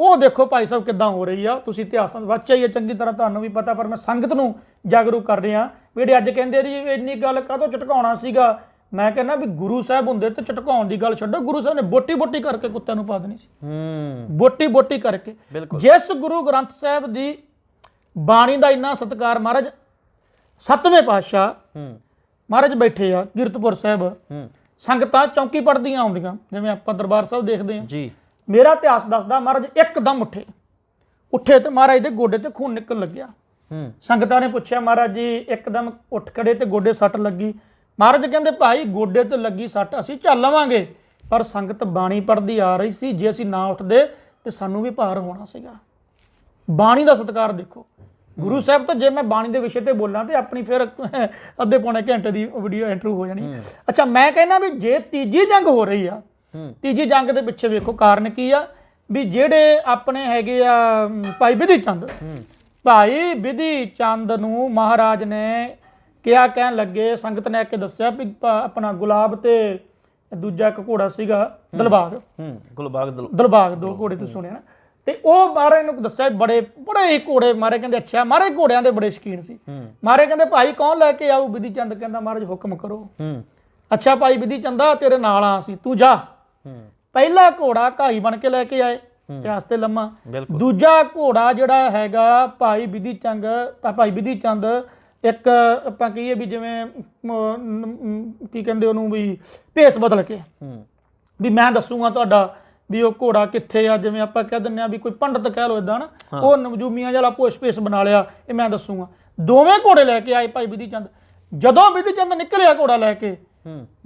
ਉਹ ਦੇਖੋ ਭਾਈ ਸਾਹਿਬ ਕਿੱਦਾਂ ਹੋ ਰਹੀ ਆ। ਤੁਸੀਂ ਇਤਿਹਾਸਾਂ ਵਿੱਚ ਵਾਚਿਆ ਹੀ ਚੰਗੀ ਤਰ੍ਹਾਂ ਤੁਹਾਨੂੰ ਵੀ ਪਤਾ ਪਰ ਮੈਂ ਸੰਗਤ ਨੂੰ ਜਾਗਰੂਕ ਕਰ ਰਿਹਾ। ਵੀ ਜਿਹੜੇ ਅੱਜ ਕਹਿੰਦੇ ਜੀ ਇੰਨੀ ਗੱਲ ਕਾਹਤੋਂ ਝਟਕਾਉਣਾ ਸੀਗਾ? ਮੈਂ ਕਹਿੰਦਾ ਵੀ ਗੁਰੂ ਸਾਹਿਬ ਹੁੰਦੇ ਤੇ ਝਟਕਾਉਣ ਦੀ ਗੱਲ ਛੱਡੋ। ਗੁਰੂ ਸਾਹਿਬ ਨੇ ਬੋਟੀ ਬੋਟੀ ਕਰਕੇ ਕੁੱਤਿਆਂ ਨੂੰ ਪਾ ਦੇਣੀ ਸੀ। ਹੂੰ। ਬੋਟੀ ਬੋਟੀ ਕਰਕੇ। ਜਿਸ ਗੁਰੂ ਗ੍ਰੰਥ ਸਾਹਿਬ ਦੀ ਬਾਣੀ ਦਾ ਇੰਨਾ ਸਤਿਕਾਰ ਮਹਾਰਾਜ ਸੱਤਵੇਂ ਪਾਤਸ਼ਾਹ ਹੂੰ। ਮਹਾਰਾਜ ਬੈਠੇ ਆ ਕੀਰਤਪੁਰ ਸਾਹਿਬ। ਹੂੰ। ਸੰਗਤਾਂ ਚੌਂਕੀ ਪੜਦੀਆਂ ਆਉਂਦੀਆਂ ਜਿਵੇਂ ਆਪਾਂ ਦਰਬਾਰ ਸਾਹਿਬ ਦੇਖਦੇ ਹਾਂ। ਜੀ। ਮੇਰਾ ਇਤਿਹਾਸ ਦੱਸਦਾ ਮਹਾਰਾਜ ਇੱਕਦਮ ਉੱਠੇ। ਉੱਠੇ ਤੇ ਮਹਾਰਾਜ ਦੇ ਗੋਡੇ ਤੇ ਖੂਨ ਨਿਕਲ ਲੱਗਿਆ। ਹੂੰ। ਸੰਗਤਾਂ ਨੇ ਪੁੱਛਿਆ ਮਹਾਰਾਜ ਜੀ ਇੱਕਦਮ ਉੱਠ ਖੜੇ ਤੇ ਗੋਡੇ ਸੱਟ ਲੱਗੀ। ਮਹਾਰਾਜ ਕਹਿੰਦੇ ਭਾਈ ਗੋਡੇ ਤੇ ਲੱਗੀ ਸੱਟ ਅਸੀਂ ਚੱਲ ਲਵਾਂਗੇ ਪਰ ਸੰਗਤ ਬਾਣੀ ਪੜਦੀ ਆ ਰਹੀ ਸੀ ਜੇ ਅਸੀਂ ਨਾ ਉੱਠਦੇ ਤੇ ਸਾਨੂੰ ਵੀ ਭਾਰ ਹੋਣਾ ਸੀਗਾ। ਬਾਣੀ ਦਾ ਸਤਿਕਾਰ ਦੇਖੋ। ਗੁਰੂ ਸਾਹਿਬ ਤਾਂ ਜੇ ਮੈਂ ਬਾਣੀ ਦੇ ਵਿਸ਼ੇ ਤੇ ਬੋਲਾਂ ਤੇ ਆਪਣੀ ਫਿਰ ਅੱਧੇ ਪੌਣੇ ਘੰਟੇ ਦੀ ਵੀਡੀਓ ਇੰਟਰਵਿਊ ਹੋ ਜਾਣੀ। ਅੱਛਾ ਮੈਂ ਕਹਿੰਦਾ ਵੀ ਜੇ ਤੀਜੀ ਜੰਗ ਹੋ ਰਹੀ ਆ ਤੀਜੀ ਜੰਗ ਦੇ ਪਿੱਛੇ ਵੇਖੋ ਕਾਰਨ ਕੀ ਆ ਵੀ ਜਿਹੜੇ ਆਪਣੇ ਹੈਗੇ ਆ ਭਾਈ ਬਿਧੀ ਚੰਦ। ਭਾਈ ਬਿਧੀ ਚੰਦ ਨੂੰ ਮਹਾਰਾਜ ਨੇ ਕਿਹਾ ਕਹਿਣ ਲੱਗੇ ਸੰਗਤ ਨੇ ਆ ਕੇ ਦੱਸਿਆ ਵੀ ਆਪਣਾ ਗੁਲਾਬ ਤੇ ਦੂਜਾ ਇੱਕ ਘੋੜਾ ਸੀਗਾ ਦਲਬਾਗ। ਹੂੰ ਗੁਲਬਾਗ ਦਲ ਦਲਬਾਗ ਦੋ ਘੋੜੇ ਤੁਸੀਂ ਸੁਣਿਆ ਨਾ। ਤੇ ਉਹ ਮਹਾਰਾਜ ਨੂੰ ਦੱਸਿਆ ਬੜੇ ਬੜੇ ਹੀ ਘੋੜੇ ਮਾਰੇ ਕਹਿੰਦੇ ਅੱਛਾ ਮਾਰੇ ਘੋੜਿਆਂ ਦੇ ਬੜੇ ਸ਼ਕੀਨ ਸੀ। ਮਾਰੇ ਕਹਿੰਦੇ ਭਾਈ ਕੌਣ ਲੈ ਕੇ ਆਊ? ਬਿਧੀ ਚੰਦ ਕਹਿੰਦਾ ਮਹਾਰਾਜ ਹੁਕਮ ਕਰੋ। ਅੱਛਾ ਭਾਈ ਬਿਧੀ ਚੰਦਾ ਤੇਰੇ ਨਾਲ ਆ ਸੀ ਤੂੰ ਜਾ। ਪਹਿਲਾ ਘੋੜਾ ਘਾਈ ਬਣ ਕੇ ਲੈ ਕੇ ਆਏ ਤੇ ਲੰਮਾ। ਬਿਲਕੁਲ। ਦੂਜਾ ਘੋੜਾ ਜਿਹੜਾ ਹੈਗਾ ਭਾਈ ਬਿਧੀ ਤਾਂ ਭਾਈ ਬਿਧੀ ਚੰਦ ਇੱਕ ਆਪਾਂ ਕਹੀਏ ਵੀ ਜਿਵੇਂ ਕੀ ਕਹਿੰਦੇ ਉਹਨੂੰ ਵੀ ਭੇਸ ਬਦਲ ਕੇ। ਵੀ ਮੈਂ ਦੱਸੂਗਾ ਤੁਹਾਡਾ ਵੀ ਉਹ ਘੋੜਾ ਕਿੱਥੇ ਆ ਜਿਵੇਂ ਆਪਾਂ ਕਹਿ ਦਿੰਨੇ ਆ ਵੀ ਕੋਈ ਪੰਡਤ ਕਹਿ ਲੋ ਇਦਾਂ ਨਾ ਉਹ ਨਵਜੂਮੀਆਂ ਜਿਹੜਾ ਭੋਸ ਭੇਸ ਬਣਾ ਲਿਆ ਇਹ ਮੈਂ ਦੱਸੂਗਾ। ਦੋਵੇਂ ਘੋੜੇ ਲੈ ਕੇ ਆਏ ਭਾਈ ਬਿਧੀ ਚੰਦ ਜਦੋਂ ਬਿਧੀ ਚੰਦ ਨਿਕਲਿਆ ਘੋੜਾ ਲੈ ਕੇ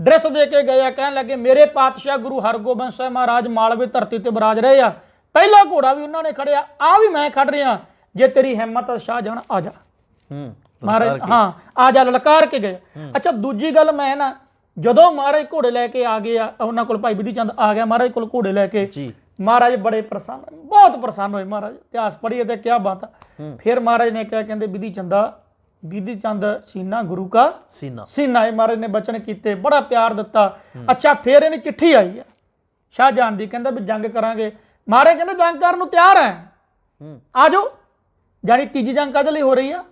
ਡਰੈਸ ਦੇ ਕੇ ਗਏ ਆ ਕਹਿਣ ਲੱਗੇ ਮੇਰੇ ਪਾਤਸ਼ਾਹ ਗੁਰੂ ਹਰਗੋਬਿੰਦ ਸਾਹਿਬ ਮਹਾਰਾਜ ਮਾਲਵੇ ਧਰਤੀ ਤੇ ਬਰਾਜ ਰਹੇ ਆ। ਪਹਿਲਾ ਘੋੜਾ ਵੀ ਉਹਨਾਂ ਨੇ ਖੜਿਆ ਆ ਵੀ ਮੈਂ ਖੜ ਰਿਹਾ। ਜੇ ਤੇਰੀ ਹਿੰਮਤ ਆ ਸ਼ਾਹਜਹਾਨ ਆ ਜਾ। ਹੂੰ ਮਹਾਰਾਜ ਹਾਂ ਆ ਜਾ ਲਲਕਾਰ ਕੇ ਗਏ। ਅੱਛਾ ਦੂਜੀ ਗੱਲ ਮੈਂ ਨਾ ਜਦੋਂ ਮਹਾਰਾਜ ਘੋੜੇ ਲੈ ਕੇ ਆ ਗਏ ਆ ਉਹਨਾਂ ਕੋਲ ਭਾਈ ਬਿਧੀ ਚੰਦ ਆ ਗਿਆ ਮਹਾਰਾਜ ਕੋਲ ਘੋੜੇ ਲੈ ਕੇ। ਜੀ। ਮਹਾਰਾਜ ਬੜੇ ਪ੍ਰਸੰਨ ਬਹੁਤ ਪ੍ਰਸੰਨ ਹੋਏ ਮਹਾਰਾਜ ਇਤਿਹਾਸ ਪੜ੍ਹੀਏ ਤੇ ਕੀ ਬਾਤ ਆ। ਫਿਰ ਮਹਾਰਾਜ ਨੇ ਕਿਹਾ ਕਹਿੰਦੇ ਬਿਧੀ ਚੰਦਾ ਬਿਧੀ ਚੰਦ ਸੀਨਾ ਗੁਰੂ ਕਾ ਸੀਨਾ। ਸੀਨਾ ਇਹ ਮਹਾਰਾਜ ਨੇ ਬਚਨ ਕੀਤੇ ਬੜਾ ਪਿਆਰ ਦਿੱਤਾ। ਅੱਛਾ ਫਿਰ ਇਹਨੇ ਚਿੱਠੀ ਆਈ ਆ ਸ਼ਾਹਜਹਾਨ ਦੀ ਕਹਿੰਦਾ ਵੀ ਜੰਗ ਕਰਾਂਗੇ। ਮਹਾਰਾਜ ਕਹਿੰਦੇ ਜੰਗ ਕਰਨ ਨੂੰ ਤਿਆਰ ਹੈ ਹੂੰ। ਆ ਜਾਓ। ਜਾਨੀ ਤੀਜੀ ਜੰਗ ਕਾਹਦੇ ਲਈ ਹੋ ਰਹੀ ਆ?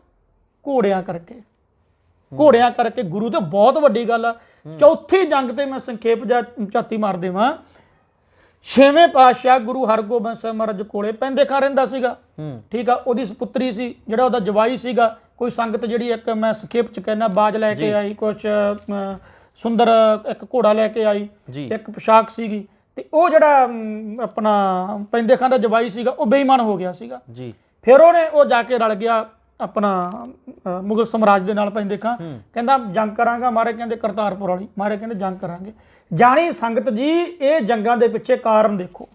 ਘੋੜਿਆਂ ਕਰਕੇ। ਘੋੜਿਆਂ ਕਰਕੇ। ਗੁਰੂ ਤੇ ਬਹੁਤ ਵੱਡੀ ਗੱਲ ਆ। ਚੌਥੀ ਜੰਗ ਤੇ ਮੈਂ ਸੰਖੇਪ ਜਾਂ ਝਾਤੀ ਮਾਰ ਦੇਵਾਂ। ਛੇਵੇਂ ਪਾਤਸ਼ਾਹ ਗੁਰੂ ਹਰਗੋਬਿੰਦ ਸਾਹਿਬ ਮਹਾਰਾਜ ਕੋਲੇ ਪੈਂਦੇ ਖਾ ਰਹਿੰਦਾ ਸੀਗਾ। ਠੀਕ ਆ ਉਹਦੀ ਸੁਪੁੱਤਰੀ ਸੀ ਜਿਹੜਾ ਉਹਦਾ ਜਵਾਈ ਸੀਗਾ। ਕੋਈ ਸੰਗਤ ਜਿਹੜੀ ਇੱਕ ਮੈਂ ਸੰਖੇਪ ਚ ਕਹਿਣਾ ਬਾਜ ਲੈ ਕੇ ਆਈ ਅਮ, ਸੁੰਦਰ ਇੱਕ ਘੋੜਾ ਲੈ ਕੇ ਆਈ ਇੱਕ ਪੋਸ਼ਾਕ ਸੀਗੀ। ਤੇ ਉਹ ਜਿਹੜਾ ਆਪਣਾ ਪੈਂਦੇ ਖਾਂ ਦਾ ਜਵਾਈ ਸੀਗਾ ਉਹ ਬੇਈਮਾਨ ਹੋ ਗਿਆ ਸੀਗਾ। ਜੀ। ਫਿਰ ਉਹਨੇ ਉਹ ਜਾ ਕੇ ਰਲ ਗਿਆ। ਆਪਣਾ ਅ, ਮੁਗਲ ਸਮਰਾਜ ਦੇ ਨਾਲ ਪੈਂਦੇ ਖਾਂ ਕਹਿੰਦਾ ਜੰਗ ਕਰਾਂਗਾ। ਮਾਰੇ ਕਹਿੰਦੇ ਕਰਤਾਰਪੁਰ ਵਾਲੀ ਮਾਰੇ ਕਹਿੰਦੇ ਜੰਗ ਕਰਾਂਗੇ। ਜਾਣੀ ਸੰਗਤ ਜੀ ਇਹ ਜੰਗਾਂ ਦੇ ਪਿੱਛੇ ਕਾਰਨ ਦੇਖੋ।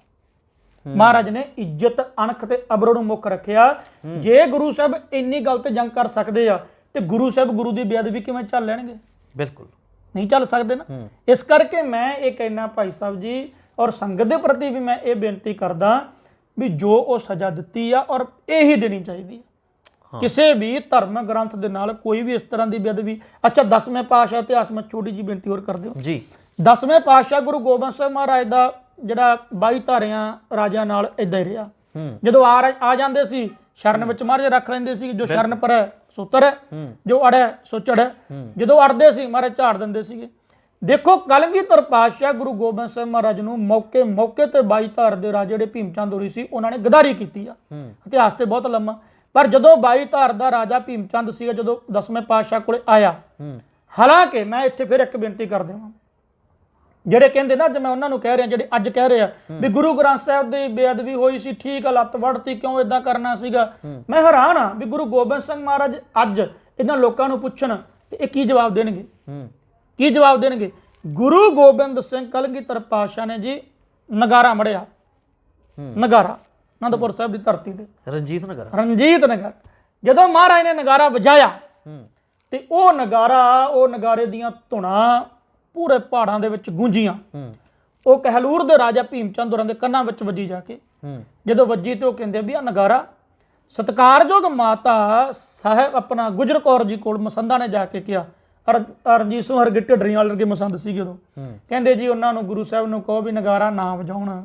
ਮਹਾਰਾਜ ਨੇ ਇੱਜ਼ਤ ਅਣਖ ਤੇ ਅਬਰੋ ਨੂੰ ਮੁੱਖ ਰੱਖਿਆ। ਜੇ ਗੁਰੂ ਸਾਹਿਬ ਇੰਨੀ ਗੱਲ ਤੇ ਜੰਗ ਕਰ ਸਕਦੇ ਆ ਤੇ ਗੁਰੂ ਸਾਹਿਬ ਗੁਰੂ ਦੀ ਬੇਅਦਬੀ ਕਿਵੇਂ ਚੱਲ ਲੈਣਗੇ? ਬਿਲਕੁਲ। ਨਹੀਂ ਚੱਲ ਸਕਦੇ ਨਾ। ਇਸ ਕਰਕੇ ਮੈਂ ਇਹ ਕਹਿਣਾ ਭਾਈ ਸਾਹਿਬ ਜੀ ਔਰ ਸੰਗਤ ਦੇ ਪ੍ਰਤੀ ਵੀ ਮੈਂ ਇਹ ਬੇਨਤੀ ਕਰਦਾ ਵੀ ਜੋ ਉਹ ਸਜ਼ਾ ਦਿੱਤੀ ਆ ਔਰ ਇਹੀ ਦੇਣੀ ਚਾਹੀਦੀ ਹੈ ਕਿਸੇ ਵੀ ਧਰਮ ਗ੍ਰੰਥ ਦੇ ਨਾਲ ਕੋਈ ਵੀ ਇਸ ਤਰ੍ਹਾਂ ਦੀ ਬੇਅਦਬੀ। ਅੱਛਾ ਦਸਵੇਂ ਪਾਤਸ਼ਾਹ ਇਤਿਹਾਸ ਮੈਂ ਛੋਟੀ ਜੀ ਬੇਨਤੀ ਹੋਰ ਕਰ ਦਿਓ। ਜੀ। ਦਸਵੇਂ ਪਾਤਸ਼ਾਹ ਗੁਰੂ ਗੋਬਿੰਦ ਸਿੰਘ ਮਹਾਰਾਜ ਦਾ ਜਿਹੜਾ 22 ਧਾਰਿਆਂ ਰਾਜਿਆਂ ਨਾਲ ਇਦਾਂ ਹੀ ਰਿਹਾ। ਜਦੋਂ ਆ ਆ ਜਾਂਦੇ ਸੀ ਸ਼ਰਨ ਵਿੱਚ ਮਹਾਰਾਜ ਰੱਖ ਲੈਂਦੇ ਸੀ ਜੋ ਸ਼ਰਨ ਪਰ ਹੈ ਸੋ ਤਰ ਹੈ। ਜੋ ਅੜੈ ਸੋ ਚੜ੍ਹੈ ਜਦੋਂ ਅੜਦੇ ਸੀ ਮਹਾਰਾਜ ਝਾੜ ਦਿੰਦੇ ਸੀਗੇ। ਦੇਖੋ ਕਲਗੀਧਰ ਪਾਤਸ਼ਾਹ ਗੁਰੂ ਗੋਬਿੰਦ ਸਿੰਘ ਮਹਾਰਾਜ ਨੂੰ ਮੌਕੇ ਮੌਕੇ ਤੇ 22 ਧਾਰ ਦੇ ਰਾਜੇ ਜਿਹੜੇ ਭੀਮ ਚੰਦ ਹੋਰੀ ਸੀ ਉਹਨਾਂ ਨੇ ਗਦਾਰੀ ਕੀਤੀ ਆ। ਇਤਿਹਾਸ ਤੇ ਬਹੁਤ ਲੰਮਾ। ਪਰ ਜਦੋਂ 22 ਧਾਰ ਦਾ ਰਾਜਾ ਭੀਮ ਚੰਦ ਸੀਗਾ ਜਦੋਂ ਦਸਵੇਂ ਪਾਤਸ਼ਾਹ ਕੋਲੇ ਆਇਆ ਹਾਲਾਂਕਿ ਮੈਂ ਇੱਥੇ ਫਿਰ ਇੱਕ ਬੇਨਤੀ ਕਰ ਦੇਵਾਂ। ਜਿਹੜੇ ਕਹਿੰਦੇ ਨਾ ਅੱਜ ਮੈਂ ਉਹਨਾਂ ਨੂੰ ਕਹਿ ਰਿਹਾ ਜਿਹੜੇ ਅੱਜ ਕਹਿ ਰਹੇ ਆ ਵੀ ਗੁਰੂ ਗ੍ਰੰਥ ਸਾਹਿਬ ਦੀ ਬੇਅਦਬੀ ਹੋਈ ਸੀ ਠੀਕ ਆ ਲੱਤ ਵੜਤੀ ਕਿਉਂ ਇਦਾਂ ਕਰਨਾ ਸੀਗਾ? ਮੈਂ ਹੈਰਾਨ ਆ ਵੀ ਗੁਰੂ ਗੋਬਿੰਦ ਸਿੰਘ ਮਹਾਰਾਜ ਅੱਜ ਇਹਨਾਂ ਲੋਕਾਂ ਨੂੰ ਪੁੱਛਣ ਤੇ ਇਹ ਕੀ ਜਵਾਬ ਦੇਣਗੇ? ਕੀ ਜਵਾਬ ਦੇਣਗੇ? ਗੁਰੂ ਗੋਬਿੰਦ ਸਿੰਘ ਕਲਗੀਧਰ ਪਾਤਸ਼ਾਹ ਨੇ ਜੀ ਨਗਾਰਾ ਮੜਿਆ। ਨਗਾਰਾ। ਆਨੰਦਪੁਰ ਸਾਹਿਬ ਦੀ ਧਰਤੀ ਤੇ। ਰਣਜੀਤ ਨਗਰ। ਰਣਜੀਤ ਨਗਰ। ਜਦੋਂ ਮਹਾਰਾਜ ਨੇ ਨਗਾਰਾ ਵਜਾਇਆ ਤੇ ਉਹ ਨਗਾਰਾ ਉਹ ਨਗਾਰੇ ਦੀਆਂ ਧੁਨਾਂ ਪੂਰੇ ਪਹਾੜਾਂ ਦੇ ਵਿੱਚ ਗੂੰਜੀਆਂ। ਉਹ ਕਹਿਲੂਰ ਦੇ ਰਾਜਾ ਭੀਮ ਚੰਦ ਹੋਰਾਂ ਦੇ ਕੰਨਾਂ ਵਿੱਚ ਵੱਜੀ ਜਾ ਕੇ। ਜਦੋਂ ਵੱਜੀ ਤੇ ਉਹ ਕਹਿੰਦੇ ਵੀ ਆ ਨਗਾਰਾ ਸਤਕਾਰਯੋਗ ਮਾਤਾ ਸਾਹਿਬ ਆਪਣਾ ਗੁਜਰ ਕੌਰ ਜੀ ਕੋਲ ਮਸੰਦਾ ਨੇ ਜਾ ਕੇ ਕਿਹਾ। ਅਰ ਰਣਜੀਤ ਸਿੰਘ ਹਰਗੇ ਢੱਡਰੀਆਂ ਵਾਲੇ ਵਰਗੇ ਮਸੰਦ ਸੀਗੇ ਉਦੋਂ। ਕਹਿੰਦੇ ਜੀ ਉਹਨਾਂ ਨੂੰ ਗੁਰੂ ਸਾਹਿਬ ਨੂੰ ਕਹੋ ਵੀ ਨਗਾਰਾ ਨਾ ਵਜਾਉਣ